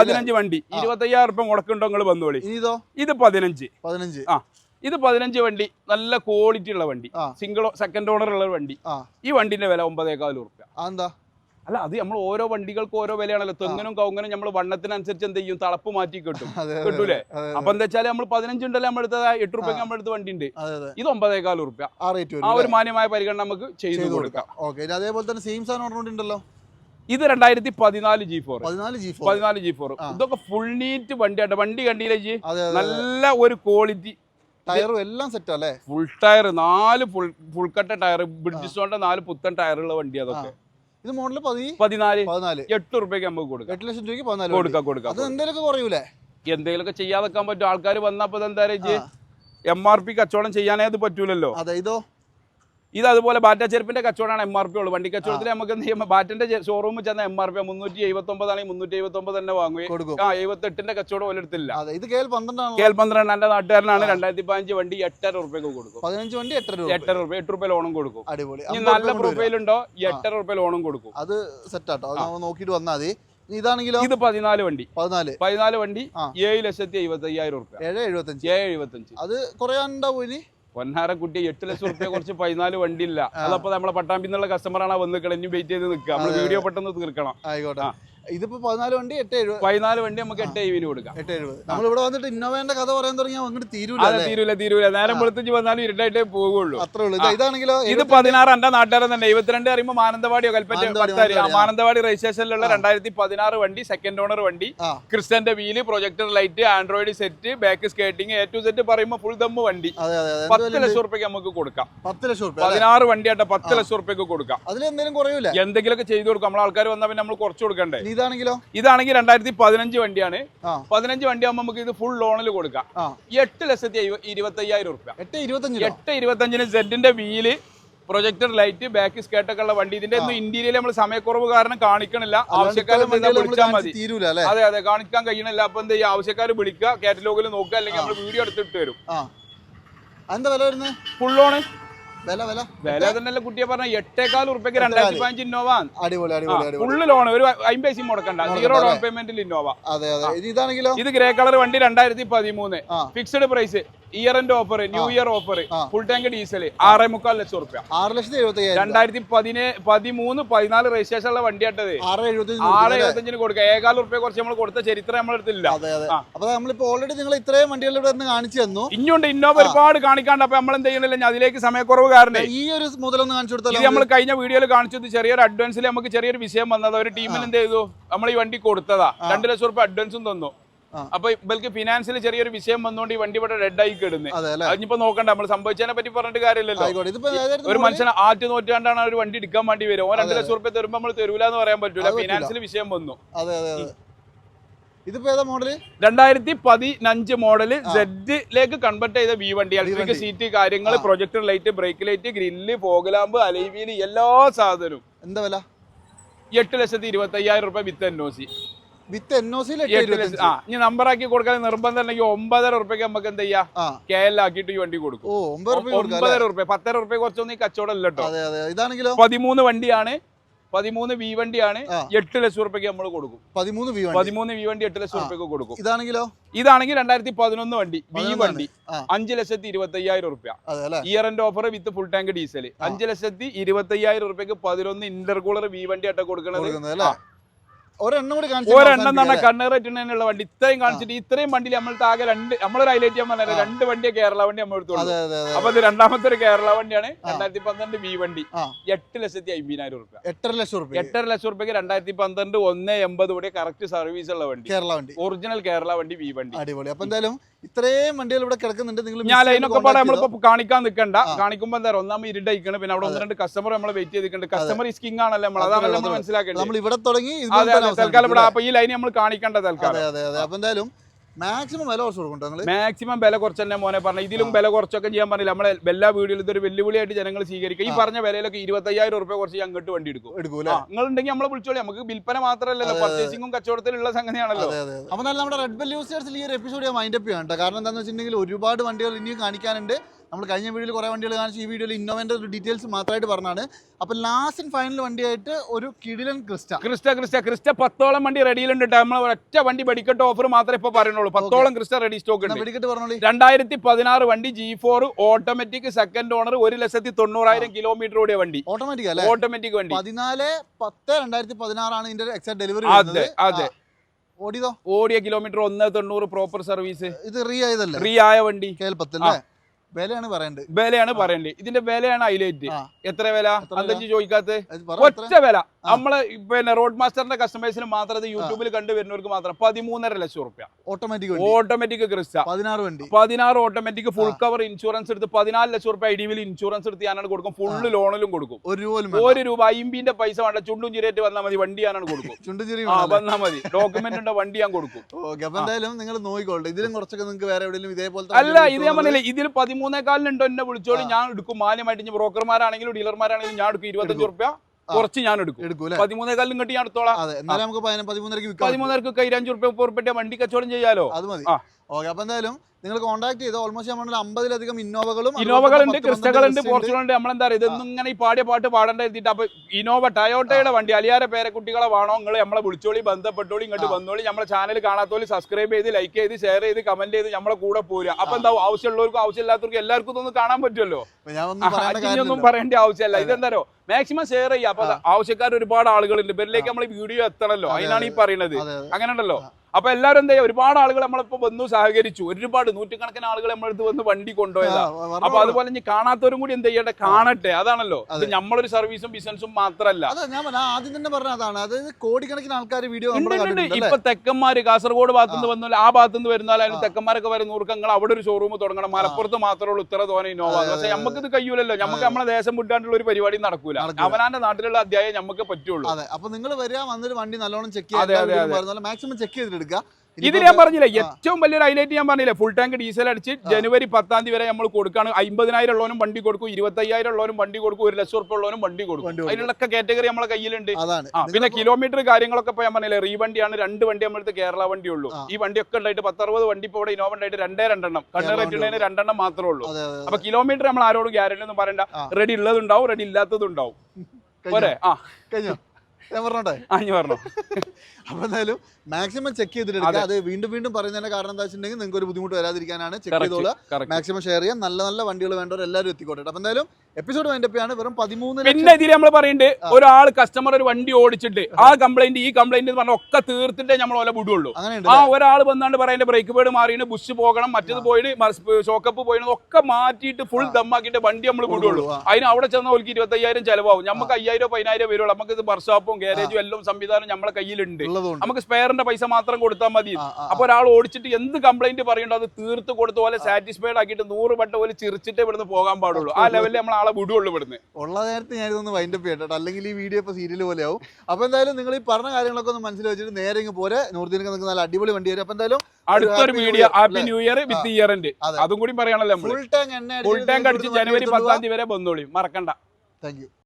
പതിനഞ്ച് വണ്ടി ഇരുപത്തി അയ്യായിരം റുപ്യ മുടക്കുണ്ടോ നിങ്ങൾ വന്നോളി ഇതോ? ഇത് പതിനഞ്ച്. പതിനഞ്ച്. ആ. ഇത് പതിനഞ്ച് വണ്ടി. നല്ല ക്വാളിറ്റി ഉള്ള വണ്ടി. സിംഗിൾ സെക്കൻഡ് ഓണർ ഉള്ള വണ്ടി. ഈ വണ്ടിന്റെ വില ഒമ്പതേകാൽ റുപ്യ അല്ല അത് നമ്മൾ ഓരോ വണ്ടികൾക്ക് ഓരോ വിലയാണല്ലോ. തെങ്ങനും കൗങ്ങനും നമ്മൾ വണ്ണത്തിനനുസരിച്ച് എന്ത് ചെയ്യും? തളപ്പ് മാറ്റി കിട്ടും [laughs] കിട്ടൂലെ? അപ്പൊ എന്താ വെച്ചാൽ നമ്മൾ പതിനഞ്ചുണ്ടല്ലോ നമ്മളെടുത്ത എട്ട് റുപ്യക്ക് നമ്മൾ എടുത്ത വണ്ടി ഉണ്ട് ഇത് ഒമ്പതേകാൽ റുപ്യ. ആ ഒരു മാന്യമായ പരിഗണന നമുക്ക് ചെയ്തു കൊടുക്കാം. അതേപോലെ തന്നെ സെയിം സാധനം ഇത് രണ്ടായിരത്തി പതിനാല് ജി ഫോർ പതിനാല് ജി ഫോർ. ഇതൊക്കെ ഫുൾ നീറ്റ് വണ്ടിയാണ് വണ്ടി കണ്ടില്ലേ നല്ല ഒരു ക്വാളിറ്റി ടയറും എല്ലാം സെറ്റ് അല്ലേ? ഫുൾ ടയർ നാല് ഫുൾ ഫുൾ കട്ട ടയർ ബ്രിഡ്ജിസ്റ്റോണിന്റെ നാല് പുത്തൻ ടയറുള്ള വണ്ടി അതൊക്കെ. ഇത് മോഡൽ പതി പതിനാല്. പതിനാല്. എട്ട് റുപ്യക്ക് നമുക്ക് കൊടുക്കാം. എട്ട് ലക്ഷം രൂപയ്ക്ക് പതിനാല്. കൊടുക്കാം കൊടുക്കാം അത് എന്തെങ്കിലുമൊക്കെ കുറയൂലേ? എന്തെങ്കിലുമൊക്കെ ചെയ്യാതെക്കാൻ പറ്റും. ആൾക്കാർ വന്നപ്പോ എന്താ. എം ആർ പി കച്ചവടം ചെയ്യാനേ അത് പറ്റൂലല്ലോ. അതെ ഇതോ? ഇത് അതുപോലെ ബാറ്റ ചെരുപ്പിന്റെ കച്ചവടമാണ് എം ആർ പി ഉള്ളൂ. വണ്ടി കച്ചവടത്തിൽ നമുക്ക് എന്ത് ചെയ്യുമ്പോൾ ബാറ്റന്റെ ഷോറൂമിൽ ചെന്ന എം ആർ പി മുന്നൂറ്റി എഴുപത്തി ഒമ്പതാണെങ്കിൽ മുന്നൂറ്റി എഴുപത്തി ഒമ്പത് തന്നെ വാങ്ങുകയും ആ എഴുപത്തി എട്ടിന്റെ കച്ചവടം പോലെ എടുത്തില്ല. ഇത് കേൽ പന്ത്രണ്ടാണല്ലോ കേൾ പന്ത്രണ്ട് എന്റെ നാട്ടുകാരനാണ്. രണ്ടായിരത്തി പതിനഞ്ച് വണ്ടി എട്ടര റുപ്യക്ക് കൊടുക്കും. പതിനഞ്ച് വണ്ടി എട്ടര രൂപ എട്ടര റുപ്യ എട്ട് റുപ്യ ലോണും കൊടുക്കും. അടിപൊളി. നല്ല പ്രൊഫൈലുണ്ടോ പ്രൊഫൈൽ ഉണ്ടോ? എട്ടര റുപ്യ ലോണും കൊടുക്കും. അത് സെറ്റാട്ടോ അത് നോക്കിയിട്ട് വന്നാൽ മതി. ഇതാണെങ്കിലും? ഇത് പതിനാല് വണ്ടി. പതിനാല്. പതിനാല് വണ്ടി. ഏഴ് ലക്ഷത്തി എഴുപത്തി അയ്യായിരം റുപ്യ ഏഴ് എഴുപത്തഞ്ച്. ഏഴ് എഴുപത്തഞ്ച്. അത് കുറയാനുണ്ടാവും ഇനി? പൊന്നാര കുട്ടി എട്ട് ലക്ഷം റുപ്യ കുറച്ച് പതിനാല് വണ്ടി ഇല്ല അതപ്പോ നമ്മളെ പട്ടാമ്പിന്നുള്ള കസ്റ്റമറാണ് വന്ന് കളഞ്ഞു ഇനി വെയിറ്റ് ചെയ്ത് നിൽക്കുക നമ്മൾ വീഡിയോ പെട്ടെന്ന് തീർക്കണം. ആയിക്കോട്ടെ. ഇതിപ്പോ പതിനാല് വണ്ടി എട്ട് എഴുപത്. പതിനാല് വണ്ടി നമുക്ക് എട്ട് എഴുവിന് കൊടുക്കാം. എട്ട് എഴുപത്. നമ്മൾ ഇവിടെ വന്നിട്ട് ഇന്നോവേന്റെ കഥ പറയാൻ തുടങ്ങിയാൽ അങ്ങോട്ട് തീരൂല തീരൂല തീരൂല. നേരം വെളുത്തിച്ച് വന്നാലും ഇരുട്ടായിട്ടേ പോകുള്ളൂ. അത്രേ ഉള്ളൂ. ഇതാ- ഇതാണെങ്കിലോ ഇത് പതിനാറ് എന്റെ നാട്ടുകാരൻ തന്നെ. എഴുപത്തിരണ്ട് അറിയുമ്പോൾ മാനന്തവാടിയോ കൽപ്പറ്റ മാനന്തവാടി, രജിസ്ട്രേഷനിലുള്ള രണ്ടായിരത്തി പതിനാറ് വണ്ടി സെക്കൻഡ് ഓണർ വണ്ടി. ക്രിസ്റ്റന്റെ wheel projector light android set back skating A to set പറയുമ്പോൾ ഫുൾ ദമ്മ് വണ്ടി. പത്ത് ലക്ഷം റുപ്യക്ക് നമുക്ക് കൊടുക്കാം. പത്ത് ലക്ഷം റുപ്യ പതിനാറ് വണ്ടി ആട്ടെ പത്ത് ലക്ഷം റുപ്യക്ക് കൊടുക്കാം. അതിൽ എന്തെങ്കിലും കുറയൂലേ? എന്തെങ്കിലുമൊക്കെ ചെയ്തു കൊടുക്കും. നമ്മൾ ആൾക്കാർ വന്നാൽ പിന്നെ നമ്മൾ കുറച്ച് കൊടുക്കണ്ടേ? ഇതാണെങ്കിലോ? ഇതാണെങ്കിൽ രണ്ടായിരത്തി പതിനഞ്ച് വണ്ടിയാണ്. പതിനഞ്ച് വണ്ടി ആകുമ്പോൾ നമുക്ക് ഇത് ഫുൾ ലോണിൽ കൊടുക്കാം. എട്ട് ലക്ഷത്തി ഇരുപത്തി അയ്യായിരം റുപ്യ എട്ട് ഇരുപത്തഞ്ച് എട്ട് ഇരുപത്തഞ്ചിന് സെറ്റിന്റെ വീൽ പ്രൊജക്ടർ ലൈറ്റ് ബാക്ക് സ്കേട്ടൊക്കെ ഉള്ള വണ്ടി. ഇതിന്റെ ഒന്നും ഇന്ത്യയിൽ നമ്മൾ സമയക്കുറവ് കാരണം കാണിക്കണില്ല. ആവശ്യക്കാരും വിളിച്ചാൽ മതി. അതെ അതെ കാണിക്കാൻ കഴിയണില്ല. അപ്പൊ എന്താ ചെയ്യുക ആവശ്യക്കാർ വിളിക്കുക കാറ്റലോഗിൽ നോക്കുക അല്ലെങ്കിൽ നമ്മൾ വീഡിയോ എടുത്തിട്ട് വരും എന്താ വില വരുന്നത്? ഫുൾ ലോണ് വില തന്നെയല്ലേ കുട്ടിയെ പറഞ്ഞ? എട്ടേക്കാൽ ഉറുപ്പ്യക്ക് രണ്ടായിരത്തി പതിനഞ്ച് ഇന്നോവ. അടിപൊളി അടിപൊളി ഫുള്ള് ലോൺ ഒരു അമ്പത് പൈസ മുടക്കണ്ട. സീറോ ഡൗൺ പേയ്മെന്റിൽ ഇന്നോവ. അതെ അതെ. ഇതാണെങ്കിലോ? ഇത് ഗ്രേ കളർ വണ്ടി രണ്ടായിരത്തി പതിമൂന്ന്. Fixed price year end offer new year offer. Full tank diesel ആറേ മുക്കാൽ ലക്ഷം റുപ്യ ആറ് ലക്ഷത്തി എഴുപത്തി രണ്ടായിരത്തി പതിനേ പതിമൂന്ന് പതിനാല് രജിസ്ട്രേഷൻ ഉള്ള ആറ് എഴുപത്തി ആറ് എഴുപത്തഞ്ചിന് കൊടുക്കുക. ഏകാൽ റുപ്യ കുറച്ച് നമ്മൾ കൊടുത്ത ചരിത്രം ആ. അപ്പൊ നമ്മളിപ്പോ ഓൾറെഡി നിങ്ങൾ ഇത്രയും വണ്ടികൾ ഇവിടെ നിന്ന് കാണിച്ചു തന്നു. ഇനിയുണ്ട്. ഇന്നോവ ഒരുപാട് കാണിക്കാണ്ട് അപ്പൊ നമ്മൾ എന്ത് ചെയ്യണില്ല അതിലേക്ക് സമയക്കുറവ് കാരണം. ഈ ഒരു മുതലൊന്ന് കാണിച്ചു കൊടുത്തത് നമ്മൾ കഴിഞ്ഞ വീഡിയോയിൽ കാണിച്ചത് ചെറിയൊരു അഡ്വാൻസിൽ നമുക്ക് ചെറിയൊരു വിഷയം വന്നത്. ഒരു ടീമിൽ എന്ത് ചെയ്തു? നമ്മൾ ഈ വണ്ടി കൊടുത്തതാ. രണ്ട് ലക്ഷം റുപ്യ അഡ്വാൻസും തന്നു. അപ്പൊ ഇവർക്ക് ഫിനാൻസിൽ ചെറിയൊരു വിഷയം വന്നുകൊണ്ട് ഈ വണ്ടി ഇവിടെ റെഡ് ആയി കിടന്ന് അതെ അതിനിപ്പോ നോക്കണ്ട നമ്മൾ സംഭവിച്ചതിനെ പറ്റി പറഞ്ഞിട്ട് കാര്യമില്ലല്ലോ. ഒരു മനുഷ്യൻ ആറ്റ് നൂറ്റാണ്ടാണ് ഒരു വണ്ടി എടുക്കാൻ വേണ്ടി വരും. ഓ രണ്ട് ലക്ഷം റുപ്യ തരുമ്പോൾ നമ്മൾ തരൂല എന്ന് പറയാൻ പറ്റൂല. ഫിനാൻസിൽ വിഷയം വന്നു. അതെ അതെ ഇതിപ്പോ ഏതാ മോഡൽ? രണ്ടായിരത്തി പതിനഞ്ച് മോഡൽ സെഡിലേക്ക് കൺവെർട്ട് ചെയ്ത വി വണ്ടി. ഇലക്ട്രിക്. സീറ്റ് കാര്യങ്ങൾ projector light brake light grill fog lamp lamp alloy wheel എല്ലാ സാധനവും. എന്താ വില? എട്ട് ലക്ഷത്തി ഇരുപത്തി അയ്യായിരം റുപ്യ with N O C with N O ആ ഇനി നമ്പർ ആക്കി കൊടുക്കാൻ നിർബന്ധം ഉണ്ടെങ്കിൽ ഒമ്പതര റുപ്യക്ക് നമുക്ക് എന്ത് ചെയ്യാം? കെ എൽ ആക്കിയിട്ട് ഈ വണ്ടി കൊടുക്കും. ഓ ഒമ്പത്? ഒമ്പതര റുപ്യ പത്തര റുപ്യ കുറച്ചൊന്നും ഈ കച്ചവടം ഇല്ല കേട്ടോ. അതെ അതെ. ഇതാണെങ്കിലോ? പതിമൂന്ന് വണ്ടിയാണ്. പതിമൂന്ന് വി വണ്ടിയാണ്. എട്ട് ലക്ഷം റുപ്യക്ക് നമ്മൾ കൊടുക്കും. പതിമൂന്ന് വി വണ്ടി. പതിമൂന്ന് വി വണ്ടി എട്ട് ലക്ഷം. റുപ്യക്ക് കൊടുക്കും. ഇതാണെങ്കിലോ? ഇതാണെങ്കിൽ രണ്ടായിരത്തി പതിനൊന്ന് വണ്ടി. വി വണ്ടി. അഞ്ച് ലക്ഷത്തി ഇരുപത്തി അയ്യായിരം റുപ്യ year end offer with full tank diesel. അഞ്ച് ലക്ഷത്തി ഇരുപത്തി അയ്യായിരം റുപ്യക്ക് പതിനൊന്ന് ഇന്റർകൂളർ വി വണ്ടി ആയിട്ട് കൊടുക്കണത്. ഒരെണ്ണം കൂടി കാണിച്ചു ഒരെണ്ണം തന്നെ കണ്ണേറേറ്റുള്ള വണ്ടി. ഇത്രയും കാണിച്ചിട്ട് ഇത്രയും വണ്ടിയിൽ നമ്മൾ ആകെ രണ്ട് നമ്മളൊരു ഹൈലൈറ്റ് ചെയ്യാൻ പറഞ്ഞത് രണ്ട് വണ്ടിയെ കേരള വണ്ടി നമ്മൾ എടുത്തോളൂ അപ്പൊ ഇത് രണ്ടാമത്തെ ഒരു കേരള വണ്ടിയാണ്. രണ്ടായിരത്തി പന്ത്രണ്ട് വി വണ്ടി. എട്ട് ലക്ഷത്തി അമ്പതിനായിരം റുപ്യ എട്ടര ലക്ഷം റുപ്യ എട്ടര ലക്ഷം റുപ്യക്ക് രണ്ടായിരത്തി പന്ത്രണ്ട് ഒന്ന് എൺപത് കൂടെ കറക്റ്റ് സർവീസ് ഉള്ള വണ്ടി. കേരള വണ്ടി. ഒറിജിനൽ കേരള വണ്ടി വി വണ്ടി. അടിപൊളി. അപ്പൊ എന്തായാലും ഇത്രയും വണ്ടികൾ ഇവിടെ കിടക്കുന്നുണ്ട്. നിങ്ങൾ ഞാൻ ലൈനൊക്കെ പാടെ നമ്മളിപ്പോ കാണിക്കാൻ നിൽക്കണ്ട കാണിക്കുമ്പോൾ കാണിക്കുമ്പോ എന്താ പറയുക ഒന്നാമത് ഇരുട്ടയിക്കണ് പിന്നെ അവിടെ ഒന്ന് രണ്ട് കസ്റ്റമർ നമ്മൾ വെയിറ്റ് ചെയ്തിട്ടുണ്ട് കസ്റ്റമർ സ്കിങ് ആണല്ലോ നമ്മൾ അതാണ് നമ്മൾ മനസ്സിലാക്കേണ്ടത്. നമ്മൾ ഇവിടെ തുടങ്ങി തൽക്കാലം ഇവിടെ അപ്പൊ ഈ ലൈൻ നമ്മൾ കാണിക്കേണ്ട തൽക്കാലം. അതെ അതെ അതെ. അപ്പൊ എന്തായാലും മാക്സിമം വില കുറച്ച് കൊടുക്കണ്ടോ മാക്സിമം വില കുറച്ച് തന്നെ മോനെ പറഞ്ഞു. ഇതിലും വില കുറച്ചൊക്കെ ചെയ്യാൻ പറഞ്ഞില്ല? നമ്മളെ എല്ലാ വീഡിയോയിലും ഇതൊരു വെല്ലുവിളിയായിട്ട് ജനങ്ങൾ സ്വീകരിക്കും. ഈ പറഞ്ഞ വിലയിലൊക്കെ ഇരുപത്തയ്യായിരം റുപ്യ കുറച്ച് അങ്ങോട്ട് വണ്ടി എടുക്കും. എടുക്കൂല? നിങ്ങൾ ഉണ്ടെങ്കിൽ നമ്മളെ വിളിച്ചോളി. നമുക്ക് വിൽപ്പന മാത്രമല്ലല്ലോ. പർച്ചേസിംഗും കച്ചവടത്തിലുള്ള സംഗതിയാണല്ലോ. അതെ അതെ അപ്പൊ നമ്മുടെ റെഡ് ബെൽ യൂസേഴ്സിൽ ഈ ഒരു എപ്പിസോഡ് ഞാൻ മൈൻഡപ്പ് അപ്പ് ചെയ്യാം കേട്ടോ കാരണം എന്താണെന്ന് വെച്ചിട്ടുണ്ടെങ്കിൽ ഒരുപാട് വണ്ടികൾ ഇനിയും കാണിക്കാനുണ്ട്. നമ്മൾ കഴിഞ്ഞ വീഡിയോയിൽ കുറേ വണ്ടികൾ കാണിച്ചു. ഈ വീഡിയോയിൽ ഇന്നോവന്റെ ഒരു ഡീറ്റെയിൽസ് മാത്രമായിട്ട് പറഞ്ഞാണ് അപ്പോൾ ലാസ്റ്റ് ആൻഡ് ഫൈനൽ വണ്ടിയായിട്ട് ഒരു കിടിലൻ ക്രിസ്റ്റ. ക്രിസ്റ്റ ക്രിസ്റ്റ ക്രിസ്റ്റ പത്തോളം വണ്ടി റെഡിയിലുണ്ട്. നമ്മൾ ഒറ്റ വണ്ടി വെടിക്കെട്ട് ഓഫർ മാത്രമേ ഇപ്പോൾ പറയുന്നുള്ളൂ. പത്തോളം ക്രിസ്റ്റ റെഡി സ്റ്റോക്ക് ഉണ്ട്. വെടിക്കെട്ട് പറഞ്ഞോളൂ. രണ്ടായിരത്തി പതിനാറ് വണ്ടി G four automatic second owner ഒരു ലക്ഷത്തി തൊണ്ണൂറായിരം കിലോമീറ്റർ ഓടിയ വണ്ടി. ഓട്ടോമാറ്റിക് അല്ലേ? ഓട്ടോമാറ്റിക് വണ്ടി. പതിനാല് പത്ത് രണ്ടായിരത്തി പതിനാറാണ് ഇതിന്റെ എക്സാക്ട് ഡെലിവറി അതെ അതെ. ഓടിയതോ? ഓടിയ കിലോമീറ്റർ ഒന്ന് തൊണ്ണൂറ് പ്രോപ്പർ സർവീസ് ഇത് റീ ആയതല്ലേ? റീ ആയ വണ്ടി. കെ എൽ അല്ലേ വിലയാണ് പറയണ്ടത്. വിലയാണ് പറയേണ്ടത്. ഇതിന്റെ വിലയാണ് ഹൈലൈറ്റ് എത്ര വില? അന്തഞ്ച് ചോദിക്കാത്ത? ഒറ്റ വില. നമ്മൾ പിന്നെ റോഡ് മാസ്റ്ററിന്റെ കസ്റ്റമേഴ്സിന് മാത്രം ഇത് യൂട്യൂബിൽ കണ്ടുവരുന്നവർക്ക് മാത്രം പതിമൂന്നര ലക്ഷം റുപ്യ ഓട്ടോമാറ്റിക് ഓട്ടോമാറ്റിക് ക്രിസ്റ്റ. പതിനാറ് വണ്ടി. പതിനാറ് ഓട്ടോമാറ്റിക് ഫുൾ കവർ ഇൻഷുറൻസ് എടുത്ത് പതിനാല് ലക്ഷം റുപ്യ ഐ ഇൻഷുറൻസ് എടുത്ത് ഞാനാണ് കൊടുക്കും. ഫുള്ള് ലോണിലും കൊടുക്കും. ഒരു രൂപ ഒരു രൂപ അയിമ്പിന്റെ പൈസ വേണ്ട. ചുണ്ടും ചിരേറ്റ് വന്നാൽ മതി. വണ്ടി ഞാനാണ് കൊടുക്കും. ചുണ്ടുചിരി ആ വന്നാ മതി. ഡോക്യുമെന്റ് ഉണ്ടോ? വണ്ടി ഞാൻ കൊടുക്കും. ഓക്കെ അപ്പൊ എന്തായാലും നിങ്ങൾ നോക്കിക്കോട്ടെ ഇതിലും കുറച്ചൊക്കെ നിങ്ങൾക്ക് വേറെ എവിടെയെങ്കിലും ഇതേപോലെ അല്ല ഇത് ഞാൻ പറഞ്ഞില്ല ഇതിൽ പതിമൂന്നേക്കാലിനുണ്ടോ എന്നെ വിളിച്ചോളൂ. ഞാൻ എടുക്കും. മാന്യമായിട്ട് ബ്രോക്കർമാരാണെങ്കിലും ഡീലർമാരാണെങ്കിലും ഞാൻ എടുക്കും. ഇരുപത്തഞ്ച് റുപ്യ കുറച്ച് ഞാൻ എടുക്കും. എടുക്കൂല പതിമൂന്നേക്കാലിനും കെട്ടി ഞാൻ എടുത്തോളാം. പതിമൂന്നരക്ക് പതിമൂന്നരക്ക് കൈരഞ്ച് റുപ്യ മുപ്പത് റുപ്യ വണ്ടി കച്ചവടം ചെയ്യാലോ? അത് മതി. ആ. ഓക്കെ അപ്പൊ എന്തായാലും നിങ്ങൾ കോൺടാക്ട് ചെയ്ത് ഓൾമോസ്റ്റ് നമ്മൾ അമ്പതിലധികം ഇന്നോവകളും ഇന്നോവകളുണ്ട് ക്രിസ്റ്റകളുണ്ട് നമ്മൾ എന്താ പറയുക ഇതൊന്നും ഇങ്ങനെ ഈ പാടിയ പാട്ട് പാടേണ്ട എത്തിയിട്ട് അപ്പൊ ഇന്നോവ ടയോട്ടയുടെ വണ്ടി അലിയാരെ പേരക്കുട്ടികളെ വേണോ നിങ്ങൾ നമ്മളെ വിളിച്ചോളി ബന്ധപ്പെട്ടോളി ഇങ്ങോട്ട് വന്നോളി നമ്മളെ ചാനൽ കാണാത്തോളി സബ്സ്ക്രൈബ് ചെയ്ത് ലൈക്ക് ചെയ്ത് ഷെയർ ചെയ്ത് കമന്റ് ചെയ്ത് നമ്മളെ കൂടെ പോരുക. അപ്പൊ എന്താ ആവശ്യമുള്ളവർക്കും ആവശ്യമില്ലാത്തവർക്കും എല്ലാവർക്കും ഇതൊന്ന് കാണാൻ പറ്റുമല്ലോ? ഒന്നും പറയേണ്ട ഒന്നും ആവശ്യമല്ല. ഇതെന്താരോ മാക്സിമം ഷെയർ ചെയ്യുക. അപ്പൊ ആവശ്യക്കാർ ഒരുപാട് ആളുകളുണ്ട്. ഇവരിലേക്ക് നമ്മൾ വീഡിയോ എത്തണല്ലോ. അതെ, അതിനാണ് ഈ പറയുന്നത്. അങ്ങനെ ഉണ്ടല്ലോ അപ്പൊ എല്ലാവരും എന്താ ഒരുപാട് ആളുകൾ നമ്മളിപ്പോ വന്നു സഹകരിച്ചു. ഒരുപാട് നൂറ്റിക്കണക്കിന് ആളുകൾ നമ്മളടുത്ത് വന്ന് വണ്ടി കൊണ്ടുപോയതാ. അപ്പൊ അതുപോലെ ഇനി കാണാത്തവരും കൂടി എന്ത് ചെയ്യട്ടെ? കാണട്ടെ. അതാണല്ലോ. ഇത്. നമ്മളൊരു സർവീസും ബിസിനസ്സും മാത്രമല്ല. ഞാൻ ആദ്യം തന്നെ പറഞ്ഞ അതാണ്. അതായത് കോടിക്കണക്കിന് ആൾക്കാർ വീഡിയോ. ഇപ്പൊ തെക്കന്മാര് കാസർഗോഡ് ഭാഗത്തുനിന്ന് വന്നാൽ ആ ഭാഗത്തുനിന്ന് വരുന്നാൽ അതിന് തെക്കന്മാരൊക്കെ വരെ നൂർക്കങ്ങൾ അവിടെ ഒരു ഷോറൂം തുടങ്ങണം. മലപ്പുറത്ത് മാത്രമേ ഉള്ളൂ ഇത്ര തോനെ ഇന്നോവ. പക്ഷെ നമുക്ക് ഇത് കഴിയൂലല്ലോ. നമുക്ക് നമ്മളെ ദേശം വിട്ടാണ്ടുള്ള ഒരു പരിപാടി നടക്കൂല. അവനാന്റെ നാട്ടിലുള്ള അധ്യായം നമുക്ക് പറ്റുള്ളൂ. അതെ. അപ്പൊ നിങ്ങൾ വരിക വന്നൊരു വണ്ടി നല്ലോണം ചെക്ക് ചെയ്യാം. മാക്സിമം ചെക്ക് ചെയ്തിട്ട് എടുക്കുക. ഇതിൽ ഞാൻ പറഞ്ഞില്ല ഏറ്റവും വലിയൊരു ഹൈലൈറ്റ് ഞാൻ പറഞ്ഞില്ല ഫുൾ ടാങ്ക് ഡീസൽ അടിച്ച് ജനുവരി പത്താം തീയതി വരെ നമ്മൾ കൊടുക്കുകയാണ്. അമ്പതിനായിരം ഉള്ളവനും വണ്ടി കൊടുക്കും ഇരുപത്തയ്യായിരം ഉള്ളവനും വണ്ടി കൊടുക്കും ഒരു ലക്ഷം ഉറപ്പ് ഉള്ളവനും വണ്ടി കൊടുക്കും. അതിനുള്ളൊക്കെ അതിനുള്ള കാറ്റഗറി നമ്മളെ കയ്യിലുണ്ട്. പിന്നെ കിലോമീറ്റർ കാര്യങ്ങളൊക്കെ ഞാൻ പറഞ്ഞില്ല റീ വണ്ടിയാണ് രണ്ട് വണ്ടി നമ്മളടുത്ത് കേരള വണ്ടി ഉള്ളൂ. ഈ വണ്ടിയൊക്കെ ഉണ്ടായിട്ട് പത്തറുപത് വണ്ടി ഇപ്പോൾ ഇവിടെ ഇനോവ ഉണ്ടായിട്ട് രണ്ടേ രണ്ടെണ്ണം. കണ്ണു കേരള രണ്ടെണ്ണം മാത്രമേ ഉള്ളൂ. അപ്പൊ കിലോമീറ്റർ നമ്മൾ ആരോടും ഗ്യാരണ്ടി ഒന്നും പറയണ്ട. റെഡി ഉള്ളതുണ്ടാവും റെഡി ഇല്ലാത്തതുണ്ടാവും പോരെ? ആ. കഴിഞ്ഞോ? ഞാൻ പറഞ്ഞോട്ടെ? അഞ്ഞു പറഞ്ഞു. [laughs] അപ്പൊ എന്തായാലും മാക്സിമം ചെക്ക് ചെയ്തിട്ട് എടുക്കുക. അത്. വീണ്ടും വീണ്ടും പറയുന്നതിന്റെ കാരണം എന്താ വെച്ചിട്ടുണ്ടെങ്കിൽ നിങ്ങൾക്ക് ഒരു ബുദ്ധിമുട്ട് വരാതിരിക്കാനാണ്. ചെക്ക് ചെയ്തോളുക. മാക്സിമം ഷെയർ ചെയ്യാം നല്ല നല്ല വണ്ടികൾ വേണ്ടവർ എല്ലാവരും എത്തിക്കോട്ടെ. അപ്പൊ എന്തായാലും എപ്പിസോഡ് വൈൻഡപ്പ് വെറും പതിമൂന്ന് പിന്നെ ഇതിൽ നമ്മൾ പറയുന്നുണ്ട് ഒരാൾ കസ്റ്റമർ ഒരു വണ്ടി ഓടിച്ചിട്ട് ആ കംപ്ലൈന്റ് ഈ കംപ്ലൈന്റ് പറഞ്ഞ ഒക്കെ തീർത്തിട്ടേ നമ്മൾ ഓല വിടുള്ളൂ. ആ ഒരാൾ വന്നാണ്ട് പറയുന്നത് ബ്രേക്ക് പേഡ് മാറിയിട്ട് ബുഷ് പോകണം മറ്റത് പോയിട്ട് ഷോക്കപ്പ് പോയിട്ട് ഒക്കെ മാറ്റിയിട്ട് ഫുൾ ദമ്മാക്കിയിട്ട് വണ്ടി നമ്മൾ വിടുള്ളൂ. അതിന് അവിടെ ചെന്ന ഓൽക്ക് ഇരുപത്തയ്യായിരം ചെലവാകും നമുക്ക് അയ്യായിരം പതിനായിരം വരുള്ളൂ. നമുക്ക് ഇത് വർക്ക്ഷോപ്പും ഗാരേജും എല്ലാം സംവിധാനം നമ്മളെ കയ്യിലുണ്ട്. നമുക്ക് സ്പെയറിന്റെ പൈസ മാത്രം കൊടുത്താൽ മതി. അപ്പൊ ഒരാൾ ഓടിച്ചിട്ട് എന്ത് കംപ്ലൈന്റ് പറയുണ്ടോ അത് തീർത്ത് കൊടുത്ത പോലെ സാറ്റിസ്ഫൈഡ് ആക്കിയിട്ട് നൂറ് വട്ടം പോലെ ചിരിച്ചിട്ട് ഇവിടുന്ന് പോകാൻ പാടുള്ളൂ. ആ ലെവലിൽ നമ്മൾ ആളെ വിടുള്ളൂ ഇവിടുന്ന്. ഉള്ള നേരത്തെ ഞാൻ ഇതൊന്ന് വൈൻഡപ്പ് ചെയ്യട്ടെ. അല്ലെങ്കിൽ ഈ വീഡിയോ ഇപ്പൊ സീരിയൽ പോലെ ആവും. അപ്പൊ എന്തായാലും നിങ്ങൾ ഈ പറഞ്ഞ കാര്യങ്ങളൊക്കെ ഒന്ന് മനസ്സിൽ വെച്ചിട്ട് നേരെ ഇങ്ങ് പോരെ. നൂറുദ്ദീനൊക്കെ നിങ്ങൾക്ക് നല്ല അടിപൊളി വണ്ടി വരും. അപ്പൊ എന്തായാലും അടുത്തൊരു media happy new year with year ഉണ്ട് അതും. കൂടി പറയണല്ലോ ഫുൾ ടാങ്ക് എണ്ണ ഫുൾ ടാങ്ക് അടിച്ച് ജനുവരി പത്താം തീയതി വരെ വന്നോളി മറക്കണ്ട. താങ്ക്